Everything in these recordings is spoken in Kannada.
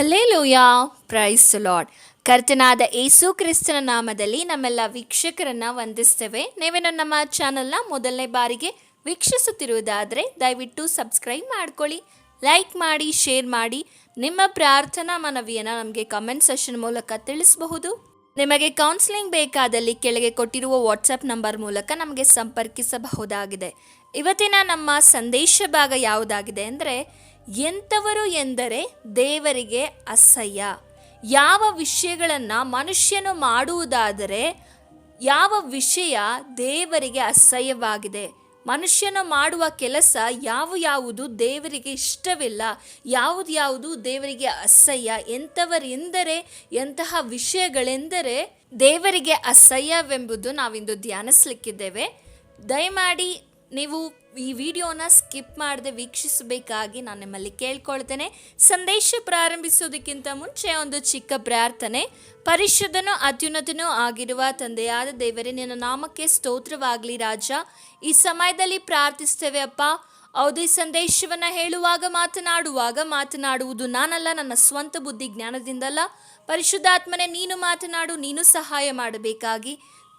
ಹಲ್ಲೇಲೂಯ. ಪ್ರೈಸ್ ಲಾರ್ಡ್ ಕರ್ತನಾದ ಏಸು ಕ್ರಿಸ್ತನ ನಾಮದಲ್ಲಿ ನಮ್ಮೆಲ್ಲ ವೀಕ್ಷಕರನ್ನ ವಂದಿಸ್ತೇವೆ. ನೀವೇನು ನಮ್ಮ ಚಾನಲ್ನ ಮೊದಲನೇ ಬಾರಿಗೆ ವೀಕ್ಷಿಸುತ್ತಿರುವುದಾದರೆ ದಯವಿಟ್ಟು ಸಬ್ಸ್ಕ್ರೈಬ್ ಮಾಡ್ಕೊಳ್ಳಿ, ಲೈಕ್ ಮಾಡಿ, ಶೇರ್ ಮಾಡಿ. ನಿಮ್ಮ ಪ್ರಾರ್ಥನಾ ಮನವಿಯನ್ನು ನಮಗೆ ಕಮೆಂಟ್ ಸೆಷನ್ ಮೂಲಕ ತಿಳಿಸಬಹುದು. ನಿಮಗೆ ಕೌನ್ಸಿಲಿಂಗ್ ಬೇಕಾದಲ್ಲಿ ಕೆಳಗೆ ಕೊಟ್ಟಿರುವ ವಾಟ್ಸಪ್ ನಂಬರ್ ಮೂಲಕ ನಮಗೆ ಸಂಪರ್ಕಿಸಬಹುದಾಗಿದೆ. ಇವತ್ತಿನ ನಮ್ಮ ಸಂದೇಶ ಭಾಗ ಯಾವುದಾಗಿದೆ ಅಂದರೆ ಎಂಥವರು ಎಂದರೆ ದೇವರಿಗೆ ಅಸಹ್ಯ. ಯಾವ ವಿಷಯಗಳನ್ನು ಮನುಷ್ಯನು ಮಾಡುವುದಾದರೆ ಯಾವ ವಿಷಯ ದೇವರಿಗೆ ಅಸಹ್ಯವಾಗಿದೆ. ಮನುಷ್ಯನು ಮಾಡುವ ಕೆಲಸ ಯಾವ ಯಾವುದು ದೇವರಿಗೆ ಇಷ್ಟವಿಲ್ಲ. ಯಾವುದು ಯಾವುದು ದೇವರಿಗೆ ಅಸಹ್ಯ. ಎಂಥವರೆಂದರೆ ಎಂತಹ ವಿಷಯಗಳೆಂದರೆ ದೇವರಿಗೆ ಅಸಹ್ಯವೆಂಬುದು ನಾವಿಂದು ಧ್ಯಾನಿಸ್ಲಿಕ್ಕಿದ್ದೇವೆ. ದಯಮಾಡಿ ನೀವು ಈ ವಿಡಿಯೋನ ಸ್ಕಿಪ್ ಮಾಡದೆ ವೀಕ್ಷಿಸಬೇಕಾಗಿ ನಾನು ನಿಮ್ಮಲ್ಲಿ ಕೇಳ್ಕೊಳ್ತೇನೆ. ಸಂದೇಶ ಪ್ರಾರಂಭಿಸೋದಕ್ಕಿಂತ ಮುಂಚೆ ಒಂದು ಚಿಕ್ಕ ಪ್ರಾರ್ಥನೆ. ಪರಿಶುದ್ಧನೂ ಅತ್ಯುನ್ನತನೂ ಆಗಿರುವ ತಂದೆಯಾದ ದೇವರೇ, ನಿನ್ನ ನಾಮಕ್ಕೆ ಸ್ತೋತ್ರವಾಗಲಿ ರಾಜ. ಈ ಸಮಯದಲ್ಲಿ ಪ್ರಾರ್ಥಿಸ್ತೇವೆ, ಅಪ್ಪ. ಈ ಸಂದೇಶವನ್ನು ಹೇಳುವಾಗ ಮಾತನಾಡುವಾಗ ಮಾತನಾಡುವುದು ನಾನಲ್ಲ, ನನ್ನ ಸ್ವಂತ ಬುದ್ಧಿ ಜ್ಞಾನದಿಂದಲ್ಲ. ಪರಿಶುದ್ಧಾತ್ಮನೆ, ನೀನು ಮಾತನಾಡು, ನೀನು ಸಹಾಯ ಮಾಡಬೇಕಾಗಿ.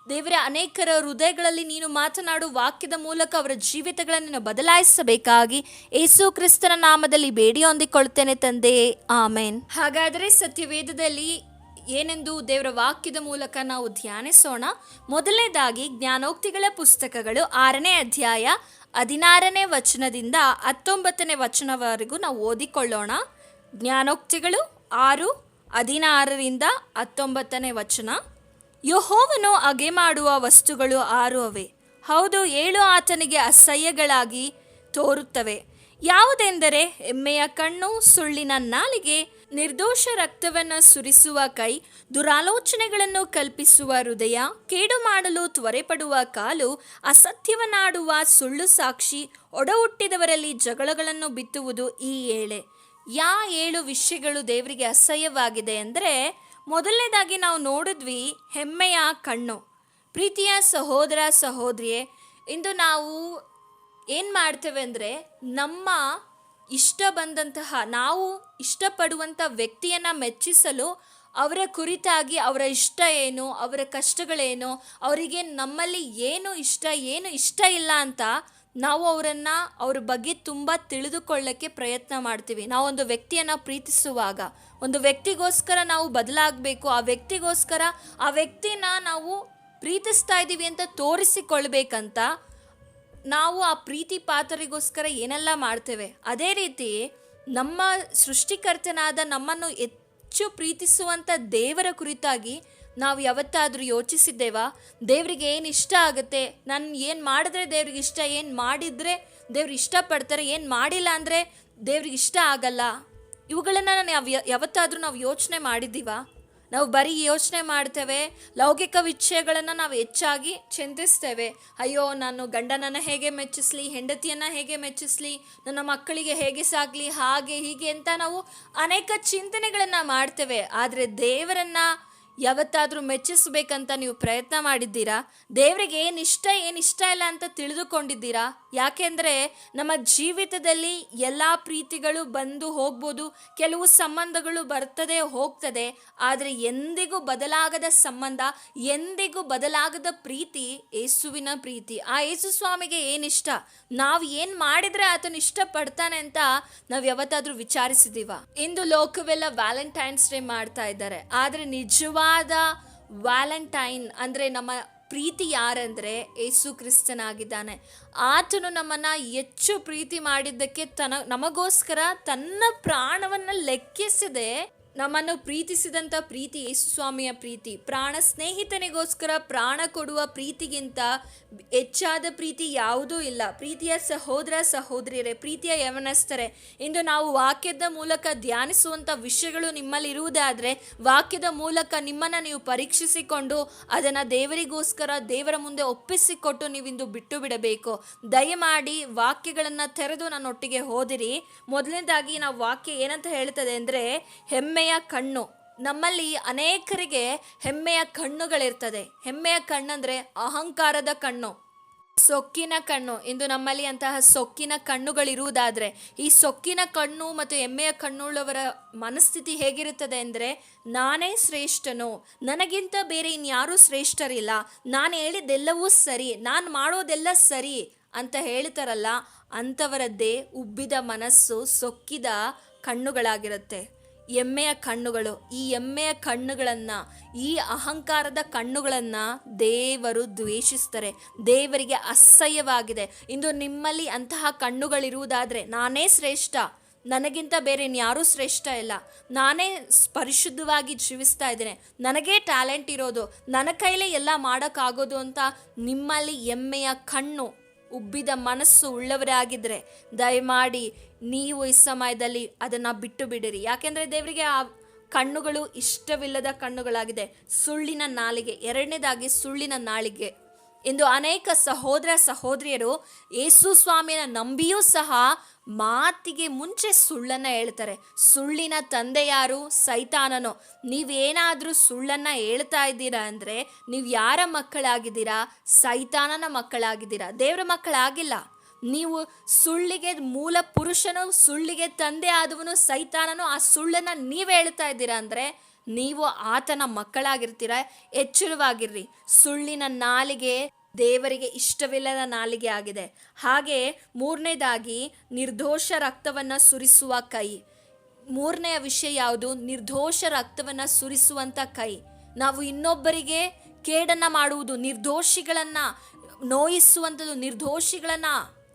ದೇವರ, ಅನೇಕರ ಹೃದಯಗಳಲ್ಲಿ ನೀನು ಮಾತನಾಡು, ವಾಕ್ಯದ ಮೂಲಕ ಅವರ ಜೀವಿತಗಳನ್ನು ಬದಲಾಯಿಸಬೇಕಾಗಿ. ಏಸು ಕ್ರಿಸ್ತನ ನಾಮದಲ್ಲಿ ಬೇಡಿ ಹೊಂದಿಕೊಳ್ತೇನೆ ತಂದೆ. ಆಮೇನ್. ಹಾಗಾದರೆ ಸತ್ಯವೇದದಲ್ಲಿ ಏನೆಂದು ದೇವರ ವಾಕ್ಯದ ಮೂಲಕ ನಾವು ಧ್ಯಾನಿಸೋಣ. ಮೊದಲನೇದಾಗಿ ಜ್ಞಾನೋಕ್ತಿಗಳ ಪುಸ್ತಕಗಳು ಆರನೇ ಅಧ್ಯಾಯ ಹದಿನಾರನೇ ವಚನದಿಂದ ಹತ್ತೊಂಬತ್ತನೇ ವಚನವರೆಗೂ ನಾವು ಓದಿಕೊಳ್ಳೋಣ. ಜ್ಞಾನೋಕ್ತಿಗಳು ಆರು ಹದಿನಾರರಿಂದ ಹತ್ತೊಂಬತ್ತನೇ ವಚನ. ಯಹೋವನು ಅಗೆ ಮಾಡುವ ವಸ್ತುಗಳು ಆರು ಅವೆ ಹೌದು, ಏಳು ಆತನಿಗೆ ಅಸಹ್ಯಗಳಾಗಿ ತೋರುತ್ತವೆ. ಯಾವುದೆಂದರೆ ಎಮ್ಮೆಯ ಕಣ್ಣು, ಸುಳ್ಳಿನ ನಾಲಿಗೆ, ನಿರ್ದೋಷ ರಕ್ತವನ್ನು ಸುರಿಸುವ ಕೈ, ದುರಾಲೋಚನೆಗಳನ್ನು ಕಲ್ಪಿಸುವ ಹೃದಯ, ಕೇಡು ಮಾಡಲು ತ್ವರೆಪಡುವ ಕಾಲು, ಅಸತ್ಯವನ್ನಾಡುವ ಸುಳ್ಳು ಸಾಕ್ಷಿ, ಒಡಹುಟ್ಟಿದವರಲ್ಲಿ ಜಗಳಗಳನ್ನು ಬಿತ್ತುವುದು ಈ ಏಳೆ. ಯಾ ಏಳು ವಿಷಯಗಳು ದೇವರಿಗೆ ಅಸಹ್ಯವಾಗಿದೆ ಅಂದರೆ ಮೊದಲನೇದಾಗಿ ನಾವು ನೋಡಿದ್ವಿ ಹೆಮ್ಮೆಯ ಕಣ್ಣು. ಪ್ರೀತಿಯ ಸಹೋದರ ಸಹೋದರಿಯೇ, ಇಂದು ನಾವು ಏನು ಮಾಡ್ತೇವೆ ಅಂದರೆ ನಮ್ಮ ಇಷ್ಟ ಬಂದಂತಹ, ನಾವು ಇಷ್ಟಪಡುವಂಥ ವ್ಯಕ್ತಿಯನ್ನು ಮೆಚ್ಚಿಸಲು ಅವರ ಕುರಿತಾಗಿ ಅವರ ಇಷ್ಟ ಏನು, ಅವರ ಕಷ್ಟಗಳೇನು, ಅವರಿಗೆ ನಮ್ಮಲ್ಲಿ ಏನು ಇಷ್ಟ ಏನು ಇಷ್ಟ ಇಲ್ಲ ಅಂತ ನಾವು ಅವರನ್ನು ಅವ್ರ ಬಗ್ಗೆ ತುಂಬ ತಿಳಿದುಕೊಳ್ಳಕ್ಕೆ ಪ್ರಯತ್ನ ಮಾಡ್ತೀವಿ. ನಾವು ಒಂದು ವ್ಯಕ್ತಿಯನ್ನು ಪ್ರೀತಿಸುವಾಗ, ಒಂದು ವ್ಯಕ್ತಿಗೋಸ್ಕರ ನಾವು ಬದಲಾಗಬೇಕು, ಆ ವ್ಯಕ್ತಿಗೋಸ್ಕರ ಆ ವ್ಯಕ್ತಿನ ನಾವು ಪ್ರೀತಿಸ್ತಾ ಇದ್ದೀವಿ ಅಂತ ತೋರಿಸಿಕೊಳ್ಬೇಕಂತ ನಾವು ಆ ಪ್ರೀತಿ ಪಾತ್ರರಿಗೋಸ್ಕರ ಏನೆಲ್ಲ ಮಾಡ್ತೇವೆ. ಅದೇ ರೀತಿ ನಮ್ಮ ಸೃಷ್ಟಿಕರ್ತನಾದ ನಮ್ಮನ್ನು ಹೆಚ್ಚು ಪ್ರೀತಿಸುವಂಥ ದೇವರ ಕುರಿತಾಗಿ ನಾವು ಯಾವತ್ತಾದರೂ ಯೋಚಿಸಿದ್ದೇವಾ? ದೇವರಿಗೆ ಏನು ಇಷ್ಟ ಆಗುತ್ತೆ? ನಾನು ಏನು ಮಾಡಿದ್ರೆ ದೇವ್ರಿಗೆ ಇಷ್ಟ, ಏನು ಮಾಡಿದರೆ ದೇವ್ರು ಇಷ್ಟಪಡ್ತಾರೆ, ಏನು ಮಾಡಿಲ್ಲ ಅಂದರೆ ದೇವ್ರಿಗೆ ಇಷ್ಟ ಆಗಲ್ಲ? ಇವುಗಳನ್ನು ನಾನು ಯಾವ ಯಾವತ್ತಾದರೂ ನಾವು ಯೋಚನೆ ಮಾಡಿದ್ದೀವಾ? ನಾವು ಬರೀ ಯೋಚನೆ ಮಾಡ್ತೇವೆ, ಲೌಕಿಕ ವಿಷಯಗಳನ್ನು ನಾವು ಹೆಚ್ಚಾಗಿ ಚಿಂತಿಸ್ತೇವೆ. ಅಯ್ಯೋ, ನಾನು ಗಂಡನನ್ನು ಹೇಗೆ ಮೆಚ್ಚಿಸ್ಲಿ, ಹೆಂಡತಿಯನ್ನು ಹೇಗೆ ಮೆಚ್ಚಿಸ್ಲಿ, ನನ್ನ ಮಕ್ಕಳಿಗೆ ಹೇಗೆ ಸಾಗಲಿ ಹಾಗೆ ಹೀಗೆ ಅಂತ ನಾವು ಅನೇಕ ಚಿಂತನೆಗಳನ್ನು ಮಾಡ್ತೇವೆ. ಆದರೆ ದೇವರನ್ನು ಯಾವತ್ತಾದರೂ ಮೆಚ್ಚಿಸ್ಬೇಕಂತ ನೀವು ಪ್ರಯತ್ನ ಮಾಡಿದ್ದೀರಾ? ದೇವರಿಗೆ ಏನು ಇಷ್ಟ ಏನು ಇಷ್ಟ ಇಲ್ಲ ಅಂತ ತಿಳಿದುಕೊಂಡಿದ್ದೀರಾ? ಯಾಕೆಂದರೆ ನಮ್ಮ ಜೀವಿತದಲ್ಲಿ ಎಲ್ಲ ಪ್ರೀತಿಗಳು ಬಂದು ಹೋಗ್ಬೋದು, ಕೆಲವು ಸಂಬಂಧಗಳು ಬರ್ತದೆ, ಹೋಗ್ತದೆ, ಆದರೆ ಎಂದಿಗೂ ಬದಲಾಗದ ಸಂಬಂಧ, ಎಂದಿಗೂ ಬದಲಾಗದ ಪ್ರೀತಿ ಯೇಸುವಿನ ಪ್ರೀತಿ. ಆ ಯೇಸು ಸ್ವಾಮಿಗೆ ಏನಿಷ್ಟ ನಾವು ಏನು ಮಾಡಿದರೆ ಆತನು ಇಷ್ಟಪಡ್ತಾನೆ ಅಂತ ನಾವು ಯಾವತ್ತಾದರೂ ವಿಚಾರಿಸಿದೀವ? ಇಂದು ಲೋಕವೆಲ್ಲ ವ್ಯಾಲೆಂಟೈನ್ಸ್ ಡೇ ಮಾಡ್ತಾ ಇದ್ದಾರೆ. ಆದರೆ ನಿಜವಾದ ವ್ಯಾಲೆಂಟೈನ್ ಅಂದರೆ ನಮ್ಮ ಪ್ರೀತಿ ಯಾರಂದರೆ ಏಸು ಕ್ರಿಸ್ತನಾಗಿದ್ದಾನೆ. ಆತನು ನಮ್ಮನ್ನು ಹೆಚ್ಚು ಪ್ರೀತಿ ಮಾಡಿದ್ದಕ್ಕೆ ತನ ನಮಗೋಸ್ಕರ ತನ್ನ ಪ್ರಾಣವನ್ನು ಲೆಕ್ಕಿಸದೆ ನಮ್ಮನ್ನು ಪ್ರೀತಿಸಿದಂಥ ಪ್ರೀತಿ ಯೇಸು ಸ್ವಾಮಿಯ ಪ್ರೀತಿ, ಪ್ರಾಣ ಸ್ನೇಹಿತನಿಗೋಸ್ಕರ ಪ್ರಾಣ ಕೊಡುವ ಪ್ರೀತಿಗಿಂತ ಹೆಚ್ಚಾದ ಪ್ರೀತಿ ಯಾವುದೂ ಇಲ್ಲ. ಪ್ರೀತಿಯ ಸಹೋದರ ಸಹೋದರಿಯರೇ, ಪ್ರೀತಿಯ ಯವನಸ್ಥರೇ, ಇಂದು ನಾವು ವಾಕ್ಯದ ಮೂಲಕ ಧ್ಯಾನಿಸುವಂಥ ವಿಷಯಗಳು ನಿಮ್ಮಲ್ಲಿರುವುದಾದರೆ, ವಾಕ್ಯದ ಮೂಲಕ ನಿಮ್ಮನ್ನು ನೀವು ಪರೀಕ್ಷಿಸಿಕೊಂಡು ಅದನ್ನು ದೇವರಿಗೋಸ್ಕರ ದೇವರ ಮುಂದೆ ಒಪ್ಪಿಸಿಕೊಟ್ಟು ನೀವಿಂದು ಬಿಟ್ಟು ಬಿಡಬೇಕು ದಯಮಾಡಿ ವಾಕ್ಯಗಳನ್ನು ತೆರೆದು ನನ್ನೊಟ್ಟಿಗೆ ಹೋದಿರಿ. ಮೊದಲನೇದಾಗಿ ನಾವು ವಾಕ್ಯ ಏನಂತ ಹೇಳ್ತದೆ ಅಂದರೆ, ಹೆಮ್ಮೆ ಹೆಮ್ಮೆಯ ಕಣ್ಣು. ನಮ್ಮಲ್ಲಿ ಅನೇಕರಿಗೆ ಹೆಮ್ಮೆಯ ಕಣ್ಣುಗಳಿರ್ತದೆ. ಹೆಮ್ಮೆಯ ಕಣ್ಣಂದ್ರೆ ಅಹಂಕಾರದ ಕಣ್ಣು. ಸೊಕ್ಕಿನ ಕಣ್ಣು. ಇಂದು ನಮ್ಮಲ್ಲಿ ಅಂತಹ ಸೊಕ್ಕಿನ ಕಣ್ಣುಗಳಿರುವುದಾದ್ರೆ, ಈ ಸೊಕ್ಕಿನ ಕಣ್ಣು ಮತ್ತು ಹೆಮ್ಮೆಯ ಕಣ್ಣುಳ್ಳವರ ಮನಸ್ಥಿತಿ ಹೇಗಿರುತ್ತದೆ ಅಂದ್ರೆ, ನಾನೇ ಶ್ರೇಷ್ಠನು. ನನಗಿಂತ ಬೇರೆ ಇನ್ಯಾರೂ ಶ್ರೇಷ್ಠರಿಲ್ಲ. ನಾನು ಹೇಳಿದ್ದೆಲ್ಲವೂ ಸರಿ. ನಾನು ಮಾಡೋದೆಲ್ಲ ಸರಿ ಅಂತ ಹೇಳ್ತಾರಲ್ಲ, ಅಂಥವರದ್ದೇ ಉಬ್ಬಿದ ಮನಸ್ಸು ಸೊಕ್ಕಿದ ಕಣ್ಣುಗಳಾಗಿರುತ್ತೆ. ಎಮ್ಮೆಯ ಕಣ್ಣುಗಳು, ಈ ಎಮ್ಮೆಯ ಕಣ್ಣುಗಳನ್ನು, ಈ ಅಹಂಕಾರದ ಕಣ್ಣುಗಳನ್ನು ದೇವರು ದ್ವೇಷಿಸ್ತಾರೆ. ದೇವರಿಗೆ ಅಸಹ್ಯವಾಗಿದೆ. ಇಂದು ನಿಮ್ಮಲ್ಲಿ ಅಂತಹ ಕಣ್ಣುಗಳಿರುವುದಾದರೆ ನಾನೇ ಶ್ರೇಷ್ಠ. ನನಗಿಂತ ಬೇರೆ ಇನ್ಯಾರೂ ಶ್ರೇಷ್ಠ ಇಲ್ಲ. ನಾನೇ ಪರಿಶುದ್ಧವಾಗಿ ಜೀವಿಸ್ತಾ ಇದ್ದೇನೆ. ನನಗೇ ಟ್ಯಾಲೆಂಟ್ ಇರೋದು. ನನ್ನ ಕೈಲೇ ಎಲ್ಲ ಮಾಡೋಕ್ಕಾಗೋದು ಅಂತ ನಿಮ್ಮಲ್ಲಿ ಎಮ್ಮೆಯ ಕಣ್ಣು ಉಬ್ಬಿದ ಮನಸ್ಸು ಉಳ್ಳವರೇ ಆಗಿದ್ದರೆ ದಯಮಾಡಿ ನೀವು ಈ ಸಮಯದಲ್ಲಿ ಅದನ್ನು ಬಿಟ್ಟು ಬಿಡಿರಿ ಯಾಕೆಂದರೆ ದೇವರಿಗೆ ಆ ಕಣ್ಣುಗಳು ಇಷ್ಟವಿಲ್ಲದ ಕಣ್ಣುಗಳಾಗಿದೆ. ಸುಳ್ಳಿನ ನಾಲಿಗೆ, ಎರಡನೇದಾಗಿ ಸುಳ್ಳಿನ ನಾಲಿಗೆ. ಎಂದು ಅನೇಕ ಸಹೋದರ ಸಹೋದರಿಯರು ಯೇಸು ಸ್ವಾಮಿನ ನಂಬಿಯೂ ಸಹ ಮಾತಿಗೆ ಮುಂಚೆ ಸುಳ್ಳನ್ನ ಹೇಳ್ತಾರೆ. ಸುಳ್ಳಿನ ತಂದೆ ಯಾರು? ಸೈತಾನನು. ನೀವೇನಾದರೂ ಸುಳ್ಳನ್ನ ಹೇಳ್ತಾ ಇದ್ದೀರಾ ಅಂದರೆ ನೀವು ಯಾರ ಮಕ್ಕಳಾಗಿದ್ದೀರಾ? ಸೈತಾನನ ಮಕ್ಕಳಾಗಿದ್ದೀರಾ? ದೇವರ ಮಕ್ಕಳಾಗಿಲ್ಲ. ನೀವು ಸುಳ್ಳಿಗೆ ಮೂಲ ಪುರುಷನು, ಸುಳ್ಳಿಗೆ ತಂದೆ ಆದವನು, ಸೈತಾನನು, ಆ ಸುಳ್ಳನ್ನು ನೀವು ಹೇಳ್ತಾ ಇದ್ದೀರಾ ಅಂದ್ರೆ ನೀವು ಆತನ ಮಕ್ಕಳಾಗಿರ್ತೀರ? ಎಚ್ಚರವಾಗಿರ್ರಿ. ಸುಳ್ಳಿನ ನಾಲಿಗೆ ದೇವರಿಗೆ ಇಷ್ಟವಿಲ್ಲದ ನಾಲಿಗೆ ಆಗಿದೆ. ಹಾಗೆ ಮೂರನೇದಾಗಿ ನಿರ್ದೋಷ ರಕ್ತವನ್ನು ಸುರಿಸುವ ಕೈ. ಮೂರನೆಯ ವಿಷಯ ಯಾವುದು? ನಿರ್ದೋಷ ರಕ್ತವನ್ನು ಸುರಿಸುವಂಥ ಕೈ. ನಾವು ಇನ್ನೊಬ್ಬರಿಗೆ ಕೇಡನ್ನ ಮಾಡುವುದು, ನಿರ್ದೋಷಿಗಳನ್ನ ನೋಯಿಸುವಂಥದ್ದು, ನಿರ್ದೋಷಿಗಳನ್ನ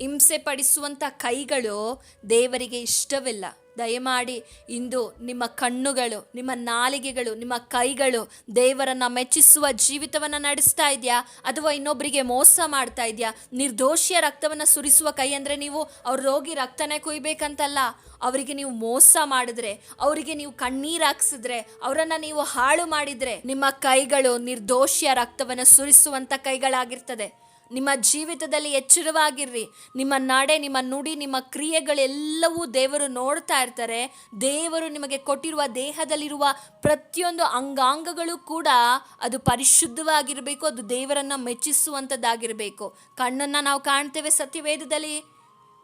ಹಿಂಸೆ ಪಡಿಸುವಂಥ ಕೈಗಳು ದೇವರಿಗೆ ಇಷ್ಟವಿಲ್ಲ. ದಯಮಾಡಿ ಇಂದು ನಿಮ್ಮ ಕಣ್ಣುಗಳು, ನಿಮ್ಮ ನಾಲಿಗೆಗಳು, ನಿಮ್ಮ ಕೈಗಳು ದೇವರನ್ನ ಮೆಚ್ಚಿಸುವ ಜೀವಿತವನ್ನು ನಡೆಸ್ತಾ ಇದೆಯಾ? ಅಥವಾ ಇನ್ನೊಬ್ಬರಿಗೆ ಮೋಸ ಮಾಡ್ತಾ ಇದೆಯಾ? ನಿರ್ದೋಷಿಯ ರಕ್ತವನ್ನು ಸುರಿಸುವ ಕೈ ಅಂದರೆ ನೀವು ಅವ್ರ ರೋಗಿ ರಕ್ತನೇ ಕುಯ್ಬೇಕಂತಲ್ಲ. ಅವರಿಗೆ ನೀವು ಮೋಸ ಮಾಡಿದ್ರೆ, ಅವರಿಗೆ ನೀವು ಕಣ್ಣೀರು ಹಾಕ್ಸಿದ್ರೆ, ಅವರನ್ನು ನೀವು ಹಾಳು ಮಾಡಿದ್ರೆ ನಿಮ್ಮ ಕೈಗಳು ನಿರ್ದೋಷಿಯ ರಕ್ತವನ್ನು ಸುರಿಸುವಂಥ ಕೈಗಳಾಗಿರ್ತದೆ. ನಿಮ್ಮ ಜೀವಿತದಲ್ಲಿ ಎಚ್ಚರವಾಗಿರ್ರಿ. ನಿಮ್ಮ ನಡೆ, ನಿಮ್ಮ ನುಡಿ, ನಿಮ್ಮ ಕ್ರಿಯೆಗಳೆಲ್ಲವೂ ದೇವರು ನೋಡ್ತಾ ಇರ್ತಾರೆ. ದೇವರು ನಿಮಗೆ ಕೊಟ್ಟಿರುವ ದೇಹದಲ್ಲಿರುವ ಪ್ರತಿಯೊಂದು ಅಂಗಾಂಗಗಳು ಕೂಡ ಅದು ಪರಿಶುದ್ಧವಾಗಿರಬೇಕು, ಅದು ದೇವರನ್ನು ಮೆಚ್ಚಿಸುವಂಥದ್ದಾಗಿರಬೇಕು. ಕಣ್ಣನ್ನು ನಾವು ಕಾಣ್ತೇವೆ ಸತ್ಯವೇದದಲ್ಲಿ.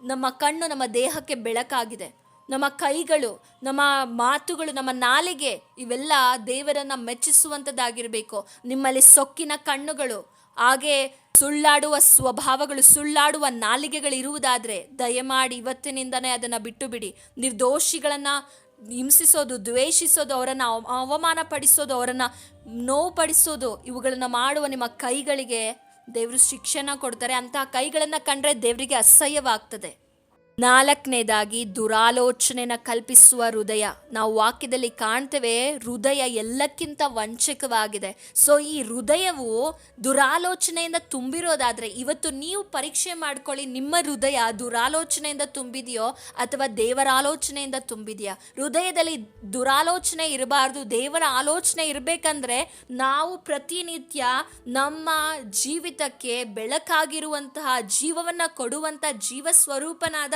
ನಮ್ಮ ಕಣ್ಣು ನಮ್ಮ ದೇಹಕ್ಕೆ ಬೆಳಕಾಗಿದೆ. ನಮ್ಮ ಕೈಗಳು, ನಮ್ಮ ಮಾತುಗಳು, ನಮ್ಮ ನಾಲಿಗೆ ಇವೆಲ್ಲ ದೇವರನ್ನು ಮೆಚ್ಚಿಸುವಂಥದ್ದಾಗಿರಬೇಕು. ನಿಮ್ಮಲ್ಲಿ ಸೊಕ್ಕಿನ ಕಣ್ಣುಗಳು ಹಾಗೆ ಸುಳ್ಳಾಡುವ ಸ್ವಭಾವಗಳು, ಸುಳ್ಳಾಡುವ ನಾಲಿಗೆಗಳು ಇರುವುದಾದ್ರೆ ದಯಮಾಡಿ ಇವತ್ತಿನಿಂದನೇ ಅದನ್ನು ಬಿಟ್ಟು ಬಿಡಿ ನಿರ್ದೋಷಿಗಳನ್ನು ಹಿಂಸಿಸೋದು, ದ್ವೇಷಿಸೋದು, ಅವರನ್ನು ಅವಮಾನ ಪಡಿಸೋದು ಅವರನ್ನು ನೋವುಪಡಿಸೋದು, ಇವುಗಳನ್ನು ಮಾಡುವ ನಿಮ್ಮ ಕೈಗಳಿಗೆ ದೇವರು ಶಿಕ್ಷಣ ಕೊಡ್ತಾರೆ. ಅಂತಹ ಕೈಗಳನ್ನು ಕಂಡ್ರೆ ದೇವರಿಗೆ ಅಸಹ್ಯವಾಗ್ತದೆ. ನಾಲ್ಕನೇದಾಗಿ ದುರಾಲೋಚನೆನ ಕಲ್ಪಿಸುವ ಹೃದಯ. ನಾವು ವಾಕ್ಯದಲ್ಲಿ ಕಾಣ್ತೇವೆ, ಹೃದಯ ಎಲ್ಲಕ್ಕಿಂತ ವಂಚಕವಾಗಿದೆ. ಸೊ ಈ ಹೃದಯವು ದುರಾಲೋಚನೆಯಿಂದ ತುಂಬಿರೋದಾದರೆ, ಇವತ್ತು ನೀವು ಪರೀಕ್ಷೆ ಮಾಡ್ಕೊಳ್ಳಿ, ನಿಮ್ಮ ಹೃದಯ ದುರಾಲೋಚನೆಯಿಂದ ತುಂಬಿದೆಯೋ ಅಥವಾ ದೇವರ ಆಲೋಚನೆಯಿಂದ ತುಂಬಿದೆಯಾ? ಹೃದಯದಲ್ಲಿ ದುರಾಲೋಚನೆ ಇರಬಾರ್ದು, ದೇವರ ಆಲೋಚನೆ ಇರಬೇಕಂದ್ರೆ, ನಾವು ಪ್ರತಿನಿತ್ಯ ನಮ್ಮ ಜೀವಿತಕ್ಕೆ ಬೆಳಕಾಗಿರುವಂತಹ, ಜೀವವನ್ನು ಕೊಡುವಂಥ ಜೀವ ಸ್ವರೂಪನಾದ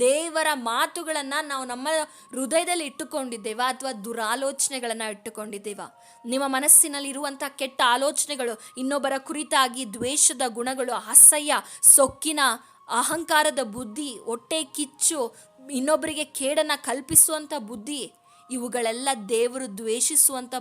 ದೇವರ ಮಾತುಗಳನ್ನು ನಾವು ನಮ್ಮ ಹೃದಯದಲ್ಲಿ ಇಟ್ಟುಕೊಂಡಿದ್ದೇವ ಅಥವಾ ದುರಾಲೋಚನೆಗಳನ್ನು ಇಟ್ಟುಕೊಂಡಿದ್ದೇವ. ನಿಮ್ಮ ಮನಸ್ಸಿನಲ್ಲಿ ಇರುವಂಥ ಕೆಟ್ಟ ಆಲೋಚನೆಗಳು, ಇನ್ನೊಬ್ಬರ ಕುರಿತಾಗಿ ದ್ವೇಷದ ಗುಣಗಳು, ಅಸಹ್ಯ, ಸೊಕ್ಕಿನ, ಅಹಂಕಾರದ ಬುದ್ಧಿ, ಹೊಟ್ಟೆ ಕಿಚ್ಚು, ಇನ್ನೊಬ್ಬರಿಗೆ ಕೇಡನ್ನು ಕಲ್ಪಿಸುವಂಥ ಬುದ್ಧಿ, ಇವುಗಳೆಲ್ಲ ದೇವರು ದ್ವೇಷಿಸುವಂಥ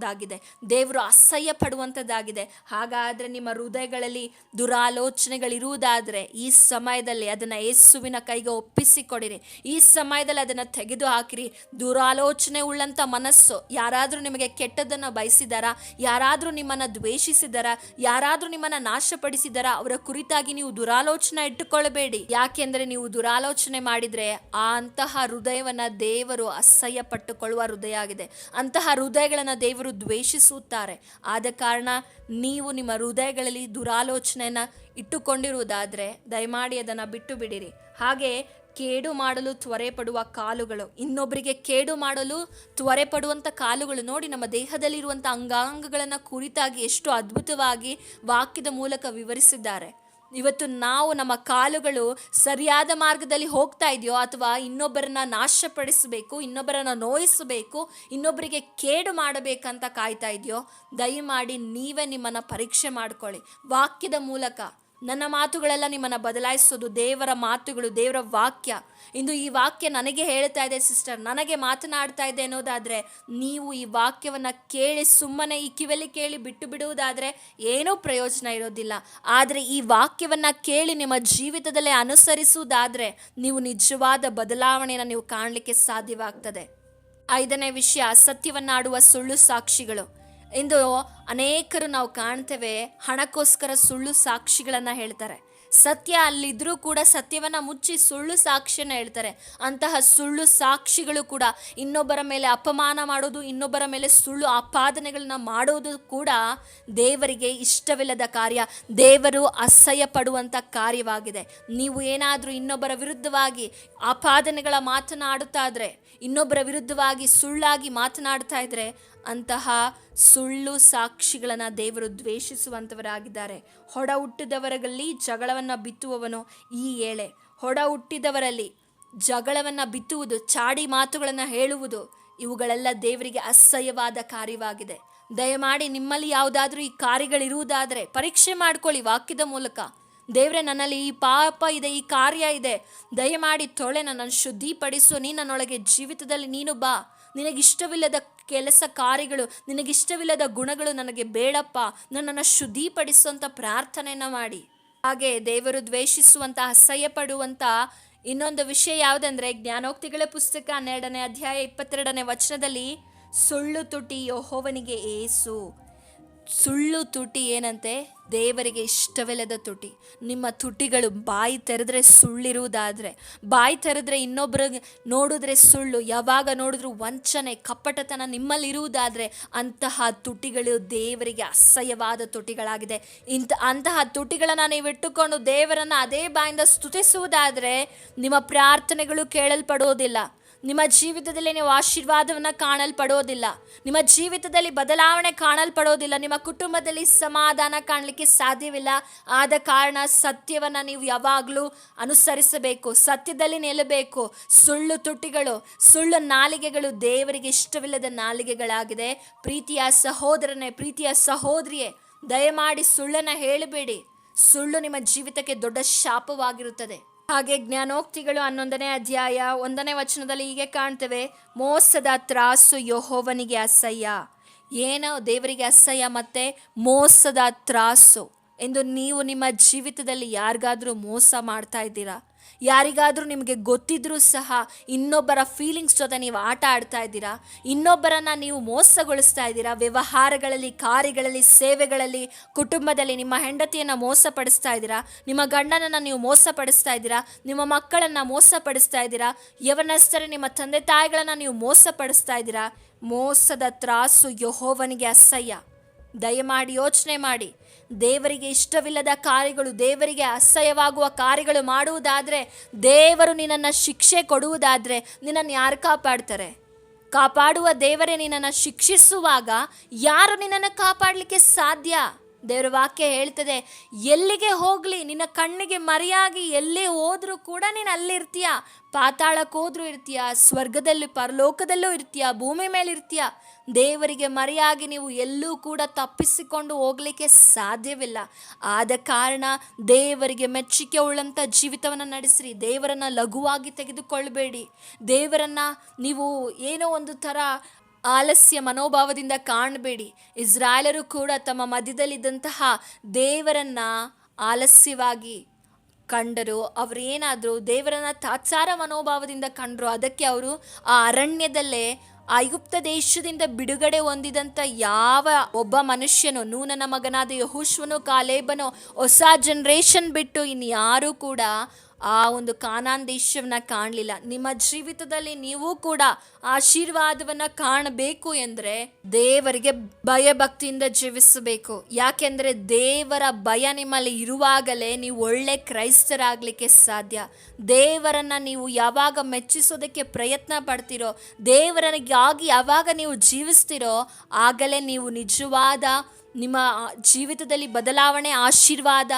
ದಾಗಿದೆ ದೇವರು ಅಸಹ್ಯ ಪಡುವಂಥದ್ದಾಗಿದೆ. ಹಾಗಾದರೆ ನಿಮ್ಮ ಹೃದಯಗಳಲ್ಲಿ ದುರಾಲೋಚನೆಗಳಿರುವುದಾದರೆ ಈ ಸಮಯದಲ್ಲಿ ಅದನ್ನು ಯೇಸುವಿನ ಕೈಗೆ ಒಪ್ಪಿಸಿಕೊಡಿರಿ. ಈ ಸಮಯದಲ್ಲಿ ಅದನ್ನು ತೆಗೆದು ಹಾಕಿರಿ ದುರಾಲೋಚನೆ ಉಳ್ಳಂಥ ಮನಸ್ಸು ಯಾರಾದರೂ ನಿಮಗೆ ಕೆಟ್ಟದನ್ನು ಬಯಸಿದಾರಾ? ಯಾರಾದರೂ ನಿಮ್ಮನ್ನು ದ್ವೇಷಿಸಿದಾರಾ? ಯಾರಾದರೂ ನಿಮ್ಮನ್ನು ನಾಶಪಡಿಸಿದಾರಾ? ಅವರ ಕುರಿತಾಗಿ ನೀವು ದುರಾಲೋಚನೆ ಇಟ್ಟುಕೊಳ್ಳಬೇಡಿ. ಯಾಕೆಂದರೆ ನೀವು ದುರಾಲೋಚನೆ ಮಾಡಿದರೆ ಆ ಅಂತಹ ಹೃದಯವನ್ನು ದೇವರು ಅಸಹ್ಯ ಪಟ್ಟುಕೊಳ್ಳುವ ಹೃದಯ ಆಗಿದೆ. ಅಂತಹ ಹೃದಯಗಳನ್ನು ದೇವರು ದ್ವೇಷಿಸುತ್ತಾರೆ. ಆದ ಕಾರಣ ನೀವು ನಿಮ್ಮ ಹೃದಯಗಳಲ್ಲಿ ದುರಾಲೋಚನೆಯನ್ನು ಇಟ್ಟುಕೊಂಡಿರುವುದಾದರೆ ದಯಮಾಡಿ ಅದನ್ನು ಬಿಟ್ಟು ಬಿಡಿರಿ ಹಾಗೆ ಕೇಡು ಮಾಡಲು ತ್ವರೆ ಪಡುವ ಕಾಲುಗಳು, ಇನ್ನೊಬ್ಬರಿಗೆ ಕೇಡು ಮಾಡಲು ತ್ವರೆ ಪಡುವಂಥ ಕಾಲುಗಳು ನೋಡಿ ನಮ್ಮ ದೇಹದಲ್ಲಿರುವಂಥ ಅಂಗಾಂಗಗಳನ್ನು ಕುರಿತಾಗಿ ಎಷ್ಟು ಅದ್ಭುತವಾಗಿ ವಾಕ್ಯದ ಮೂಲಕ ವಿವರಿಸಿದ್ದಾರೆ. ಇವತ್ತು ನಾವು ನಮ್ಮ ಕಾಲುಗಳು ಸರಿಯಾದ ಮಾರ್ಗದಲ್ಲಿ ಹೋಗ್ತಾ ಇದೆಯೋ ಅಥವಾ ಇನ್ನೊಬ್ಬರನ್ನ ನಾಶಪಡಿಸಬೇಕು, ಇನ್ನೊಬ್ಬರನ್ನ ನೋಯಿಸಬೇಕು, ಇನ್ನೊಬ್ಬರಿಗೆ ಕೇಡು ಮಾಡಬೇಕಂತ ಕಾಯ್ತಾ ಇದೆಯೋ, ದಯಮಾಡಿ ನೀವೇ ನಿಮ್ಮನ್ನು ಪರೀಕ್ಷೆ ಮಾಡ್ಕೊಳ್ಳಿ. ವಾಕ್ಯದ ಮೂಲಕ ನನ್ನ ಮಾತುಗಳೆಲ್ಲ ನಿಮ್ಮನ್ನು ಬದಲಾಯಿಸೋದು, ದೇವರ ಮಾತುಗಳು, ದೇವರ ವಾಕ್ಯ. ಇಂದು ಈ ವಾಕ್ಯ ನನಗೆ ಹೇಳ್ತಾ ಇದೆ, ಸಿಸ್ಟರ್. ನನಗೆ ಮಾತನಾಡ್ತಾ ಇದೆ ಅನ್ನೋದಾದರೆ, ನೀವು ಈ ವಾಕ್ಯವನ್ನು ಕೇಳಿ ಸುಮ್ಮನೆ ಈ ಕಿವಿಯಲ್ಲಿ ಕೇಳಿ ಬಿಟ್ಟು ಬಿಡುವುದಾದರೆ ಏನೂ ಪ್ರಯೋಜನ ಇರೋದಿಲ್ಲ. ಆದರೆ ಈ ವಾಕ್ಯವನ್ನು ಕೇಳಿ ನಿಮ್ಮ ಜೀವಿತದಲ್ಲೇ ಅನುಸರಿಸುವುದಾದರೆ ನೀವು ನಿಜವಾದ ಬದಲಾವಣೆಯನ್ನು ನೀವು ಕಾಣಲಿಕ್ಕೆ ಸಾಧ್ಯವಾಗ್ತದೆ. ಐದನೇ ವಿಷಯ, ಸತ್ಯವನ್ನಾಡುವ ಸುಳ್ಳು ಸಾಕ್ಷಿಗಳು. ಇಂದು ಅನೇಕರು ನಾವು ಕಾಣ್ತೇವೆ ಹಣಕ್ಕೋಸ್ಕರ ಸುಳ್ಳು ಸಾಕ್ಷಿಗಳನ್ನು ಹೇಳ್ತಾರೆ. ಸತ್ಯ ಅಲ್ಲಿದ್ರೂ ಕೂಡ ಸತ್ಯವನ್ನ ಮುಚ್ಚಿ ಸುಳ್ಳು ಸಾಕ್ಷಿಯನ್ನು ಹೇಳ್ತಾರೆ. ಅಂತಹ ಸುಳ್ಳು ಸಾಕ್ಷಿಗಳು ಕೂಡ ಇನ್ನೊಬ್ಬರ ಮೇಲೆ ಅಪಮಾನ ಮಾಡೋದು, ಇನ್ನೊಬ್ಬರ ಮೇಲೆ ಸುಳ್ಳು ಆಪಾದನೆಗಳನ್ನ ಮಾಡೋದು ಕೂಡ ದೇವರಿಗೆ ಇಷ್ಟವಿಲ್ಲದ ಕಾರ್ಯ. ದೇವರು ಅಸಹ್ಯ ಪಡುವಂಥ ಕಾರ್ಯವಾಗಿದೆ. ನೀವು ಏನಾದರೂ ಇನ್ನೊಬ್ಬರ ವಿರುದ್ಧವಾಗಿ ಆಪಾದನೆಗಳ ಮಾತನಾಡುತ್ತಾ ಇದ್ರೆ ಇನ್ನೊಬ್ಬರ ವಿರುದ್ಧವಾಗಿ ಸುಳ್ಳಾಗಿ ಮಾತನಾಡ್ತಾ ಇದ್ರೆ ಅಂತಹ ಸುಳ್ಳು ಸಾಕ್ಷಿಗಳನ್ನು ದೇವರು ದ್ವೇಷಿಸುವಂಥವರಾಗಿದ್ದಾರೆ ಹೊಡ ಹುಟ್ಟಿದವರಲ್ಲಿ ಜಗಳವನ್ನು ಬಿತ್ತುವವನು ಈ ಏಳೆ. ಹೊಡ ಹುಟ್ಟಿದವರಲ್ಲಿ ಜಗಳವನ್ನು ಬಿತ್ತುವುದು, ಚಾಡಿ ಮಾತುಗಳನ್ನು ಹೇಳುವುದು ಇವುಗಳೆಲ್ಲ ದೇವರಿಗೆ ಅಸಹ್ಯವಾದ ಕಾರ್ಯವಾಗಿದೆ. ದಯಮಾಡಿ ನಿಮ್ಮಲ್ಲಿ ಯಾವುದಾದ್ರೂ ಈ ಕಾರ್ಯಗಳಿರುವುದಾದರೆ ಪರೀಕ್ಷೆ ಮಾಡ್ಕೊಳ್ಳಿ ವಾಕ್ಯದ ಮೂಲಕ. ದೇವ್ರೆ, ನನ್ನಲ್ಲಿ ಈ ಪಾಪ ಇದೆ, ಈ ಕಾರ್ಯ ಇದೆ. ದಯಮಾಡಿ ತೊಳೆ ನನ್ನನ್ನು ಶುದ್ಧಿಪಡಿಸು ನೀ ನನ್ನೊಳಗೆ ಜೀವಿತದಲ್ಲಿ ನೀನು ಬಾ. ನಿನಗಿಷ್ಟವಿಲ್ಲದ ಕೆಲಸ ಕಾರ್ಯಗಳು, ನಿನಗಿಷ್ಟವಿಲ್ಲದ ಗುಣಗಳು ನನಗೆ ಬೇಡಪ್ಪ. ನನ್ನನ್ನು ಶುದ್ಧಿಪಡಿಸುವಂಥ ಪ್ರಾರ್ಥನೆಯನ್ನು ಮಾಡಿ. ಹಾಗೆ ದೇವರು ದ್ವೇಷಿಸುವಂಥ ಅಸಹ್ಯ ಪಡುವಂಥ ಇನ್ನೊಂದು ವಿಷಯ ಯಾವುದಂದ್ರೆ, ಜ್ಞಾನೋಕ್ತಿಗಳ ಪುಸ್ತಕ ಹನ್ನೆರಡನೇ ಅಧ್ಯಾಯ ಇಪ್ಪತ್ತೆರಡನೇ ವಚನದಲ್ಲಿ, ಸುಳ್ಳು ತುಟಿ ಯೋಹೋವನಿಗೆ ಏಸು. ಸುಳ್ಳು ತುಟಿ ಏನಂತೆ? ದೇವರಿಗೆ ಇಷ್ಟವಿಲ್ಲದ ತುಟಿ. ನಿಮ್ಮ ತುಟಿಗಳು ಬಾಯಿ ತೆರೆದ್ರೆ ಸುಳ್ಳಿರುವುದಾದರೆ, ಬಾಯಿ ತೆರೆದ್ರೆ ಇನ್ನೊಬ್ಬರಿಗೆ ನೋಡಿದ್ರೆ ಸುಳ್ಳು, ಯಾವಾಗ ನೋಡಿದ್ರು ವಂಚನೆ ಕಪ್ಪಟತನ ನಿಮ್ಮಲ್ಲಿರುವುದಾದರೆ ಅಂತಹ ತುಟಿಗಳು ದೇವರಿಗೆ ಅಸಹ್ಯವಾದ ತುಟಿಗಳಾಗಿದೆ. ಇಂಥ, ಅಂತಹ ತುಟಿಗಳನ್ನು ನೀವು ಇಟ್ಟುಕೊಂಡು ದೇವರನ್ನು ಅದೇ ಬಾಯಿಂದ ಸ್ತುತಿಸುವುದಾದರೆ ನಿಮ್ಮ ಪ್ರಾರ್ಥನೆಗಳು ಕೇಳಲ್ಪಡೋದಿಲ್ಲ ನಿಮ್ಮ ಜೀವಿತದಲ್ಲಿ ನೀವು ಆಶೀರ್ವಾದವನ್ನು ಕಾಣಲ್ಪಡೋದಿಲ್ಲ. ನಿಮ್ಮ ಜೀವಿತದಲ್ಲಿ ಬದಲಾವಣೆ ಕಾಣಲ್ಪಡೋದಿಲ್ಲ. ನಿಮ್ಮ ಕುಟುಂಬದಲ್ಲಿ ಸಮಾಧಾನ ಕಾಣಲಿಕ್ಕೆ ಸಾಧ್ಯವಿಲ್ಲ. ಆದ ಕಾರಣ ಸತ್ಯವನ್ನು ನೀವು ಯಾವಾಗಲೂ ಅನುಸರಿಸಬೇಕು. ಸತ್ಯದಲ್ಲಿ ನಿಲ್ಲಬೇಕು. ಸುಳ್ಳು ತುಟಿಗಳು, ಸುಳ್ಳು ನಾಲಿಗೆಗಳು ದೇವರಿಗೆ ಇಷ್ಟವಿಲ್ಲದ ನಾಲಿಗೆಗಳಾಗಿದೆ. ಪ್ರೀತಿಯ ಸಹೋದರನೇ, ಪ್ರೀತಿಯ ಸಹೋದರಿಯೇ, ದಯಮಾಡಿ ಸುಳ್ಳನ್ನು ಹೇಳಬೇಡಿ. ಸುಳ್ಳು ನಿಮ್ಮ ಜೀವಿತಕ್ಕೆ ದೊಡ್ಡ ಶಾಪವಾಗಿರುತ್ತದೆ. ಹಾಗೆ ಜ್ಞಾನೋಕ್ತಿಗಳು ಹನ್ನೊಂದನೇ ಅಧ್ಯಾಯ ಒಂದನೇ ವಚನದಲ್ಲಿ ಹೀಗೆ ಕಾಣ್ತೇವೆ, ಮೋಸದ ತ್ರಾಸು ಯಹೋವನಿಗೆ ಅಸಹ್ಯ. ಏನೋ ದೇವರಿಗೆ ಅಸಹ್ಯ ಮತ್ತೆ ಮೋಸದ ತ್ರಾಸು ಎಂದು ನೀವು ನಿಮ್ಮ ಜೀವಿತದಲ್ಲಿ ಯಾರಿಗಾದರೂ ಮೋಸ ಮಾಡ್ತಾ ಇದ್ದೀರಾ? ಯಾರಿಗಾದ್ರೂ ನಿಮಗೆ ಗೊತ್ತಿದ್ರೂ ಸಹ ಇನ್ನೊಬ್ಬರ ಫೀಲಿಂಗ್ಸ್ ಜೊತೆ ನೀವು ಆಟ ಆಡ್ತಾ ಇದ್ದೀರಾ? ಇನ್ನೊಬ್ಬರನ್ನ ನೀವು ಮೋಸಗೊಳಿಸ್ತಾ ಇದ್ದೀರಾ? ವ್ಯವಹಾರಗಳಲ್ಲಿ ಕಾರ್ಯಗಳಲ್ಲಿ ಸೇವೆಗಳಲ್ಲಿ, ಕುಟುಂಬದಲ್ಲಿ ನಿಮ್ಮ ಹೆಂಡತಿಯನ್ನು ಮೋಸಪಡಿಸ್ತಾ ಇದ್ದೀರಾ? ನಿಮ್ಮ ಗಂಡನನ್ನು ನೀವು ಮೋಸಪಡಿಸ್ತಾ ಇದ್ದೀರಾ? ನಿಮ್ಮ ಮಕ್ಕಳನ್ನು ಮೋಸಪಡಿಸ್ತಾ ಇದ್ದೀರಾ? ಯವನಸ್ಥರೇ, ನಿಮ್ಮ ತಂದೆ ತಾಯಿಗಳನ್ನು ನೀವು ಮೋಸಪಡಿಸ್ತಾ ಇದ್ದೀರಾ? ಮೋಸದ ತ್ರಾಸು ಯಹೋವನಿಗೆ ಅಸಹ್ಯ. ದಯಮಾಡಿ ಯೋಚನೆ ಮಾಡಿ. ದೇವರಿಗೆ ಇಷ್ಟವಿಲ್ಲದ ಕಾರ್ಯಗಳು, ದೇವರಿಗೆ ಅಸಹ್ಯವಾಗುವ ಕಾರ್ಯಗಳು ಮಾಡುವುದಾದರೆ, ದೇವರು ನಿನ್ನನ್ನು ಶಿಕ್ಷೆ ಕೊಡುವುದಾದರೆ ನಿನ್ನನ್ನು ಯಾರು ಕಾಪಾಡ್ತಾರೆ? ಕಾಪಾಡುವ ದೇವರೇ ನಿನ್ನನ್ನು ಶಿಕ್ಷಿಸುವಾಗ ಯಾರು ನಿನ್ನನ್ನು ಕಾಪಾಡಲಿಕ್ಕೆ ಸಾಧ್ಯ? ದೇವರ ವಾಕ್ಯ ಹೇಳ್ತದೆ, ಎಲ್ಲಿಗೆ ಹೋಗಲಿ, ನಿನ್ನ ಕಣ್ಣಿಗೆ ಮರೆಯಾಗಿ ಎಲ್ಲಿ ಹೋದರೂ ಕೂಡ ನೀನು ಅಲ್ಲಿರ್ತೀಯ. ಪಾತಾಳಕ್ಕೆ ಹೋದರೂ ಇರ್ತೀಯ, ಸ್ವರ್ಗದಲ್ಲಿ ಪರಲೋಕದಲ್ಲೂ ಇರ್ತೀಯ, ಭೂಮಿ ಮೇಲೆ ಇರ್ತೀಯ ದೇವರಿಗೆ ಮರೆಯಾಗಿ ನೀವು ಎಲ್ಲೂ ಕೂಡ ತಪ್ಪಿಸಿಕೊಂಡು ಹೋಗಲಿಕ್ಕೆ ಸಾಧ್ಯವಿಲ್ಲ. ಆದ ಕಾರಣ ದೇವರಿಗೆ ಮೆಚ್ಚುಗೆ ಉಳ್ಳಂಥ ಜೀವಿತವನ್ನು ನಡೆಸಿರಿ. ದೇವರನ್ನು ಲಘುವಾಗಿ ತೆಗೆದುಕೊಳ್ಳಬೇಡಿ ದೇವರನ್ನು ನೀವು ಏನೋ ಒಂದು ಥರ ಆಲಸ್ಯ ಮನೋಭಾವದಿಂದ ಕಾಣಬೇಡಿ. ಇಸ್ರಾಯೇಲರು ಕೂಡ ತಮ್ಮ ಮಧ್ಯದಲ್ಲಿದ್ದಂತಹ ದೇವರನ್ನ ಆಲಸ್ಯವಾಗಿ ಕಂಡರು. ಅವರೇನಾದರೂ ದೇವರನ್ನ ತಾತ್ಸಾರ ಮನೋಭಾವದಿಂದ ಕಂಡರು. ಅದಕ್ಕೆ ಅವರು ಆ ಅರಣ್ಯದಲ್ಲೇ ಐಗುಪ್ತ ದೇಶದಿಂದ ಬಿಡುಗಡೆ ಹೊಂದಿದಂಥ ಯಾವ ಒಬ್ಬ ಮನುಷ್ಯನು, ನೂನನ ಮಗನಾದ ಯಹುಶ್ವನು, ಕಾಲೇಬನೋ, ಹೊಸ ಜನ್ರೇಷನ್ ಬಿಟ್ಟು ಇನ್ಯಾರೂ ಕೂಡ ಆ ಒಂದು ಕಾನಾನ್ ದೇಶವನ್ನ ಕಾಣಲಿಲ್ಲ. ನಿಮ್ಮ ಜೀವಿತದಲ್ಲಿ ನೀವು ಕೂಡ ಆಶೀರ್ವಾದವನ್ನ ಕಾಣಬೇಕು ಎಂದರೆ ದೇವರಿಗೆ ಭಯ ಭಕ್ತಿಯಿಂದ ಜೀವಿಸಬೇಕು. ಯಾಕೆಂದರೆ ದೇವರ ಭಯ ನಿಮ್ಮಲ್ಲಿ ಇರುವಾಗಲೇ ನೀವು ಒಳ್ಳೆ ಕ್ರೈಸ್ತರಾಗಲಿಕ್ಕೆ ಸಾಧ್ಯ. ದೇವರನ್ನ ನೀವು ಯಾವಾಗ ಮೆಚ್ಚಿಸೋದಕ್ಕೆ ಪ್ರಯತ್ನ ಪಡ್ತೀರೋ, ದೇವರನಿಗಾಗಿ ಯಾವಾಗ ನೀವು ಜೀವಿಸ್ತೀರೋ, ಆಗಲೇ ನೀವು ನಿಜವಾದ ನಿಮ್ಮ ಜೀವಿತದಲ್ಲಿ ಬದಲಾವಣೆ, ಆಶೀರ್ವಾದ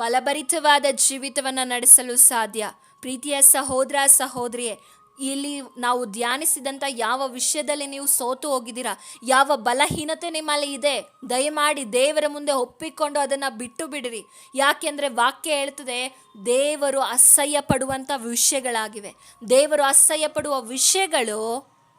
ಫಲಭರಿತವಾದ ಜೀವಿತವನ್ನು ನಡೆಸಲು ಸಾಧ್ಯ. ಪ್ರೀತಿಯ ಸಹೋದರ ಸಹೋದರಿಯೇ, ಇಲ್ಲಿ ನಾವು ಧ್ಯಾನಿಸಿದಂಥ ಯಾವ ವಿಷಯದಲ್ಲಿ ನೀವು ಸೋತು ಹೋಗಿದ್ದೀರಾ, ಯಾವ ಬಲಹೀನತೆ ನಿಮ್ಮಲ್ಲಿ ಇದೆ, ದಯಮಾಡಿ ದೇವರ ಮುಂದೆ ಒಪ್ಪಿಕೊಂಡು ಅದನ್ನು ಬಿಟ್ಟು ಬಿಡಿರಿ. ಯಾಕೆಂದರೆ ವಾಕ್ಯ ಹೇಳ್ತದೆ, ದೇವರು ಅಸಹ್ಯ ಪಡುವಂಥ ವಿಷಯಗಳಾಗಿವೆ. ದೇವರು ಅಸಹ್ಯ ಪಡುವ ವಿಷಯಗಳು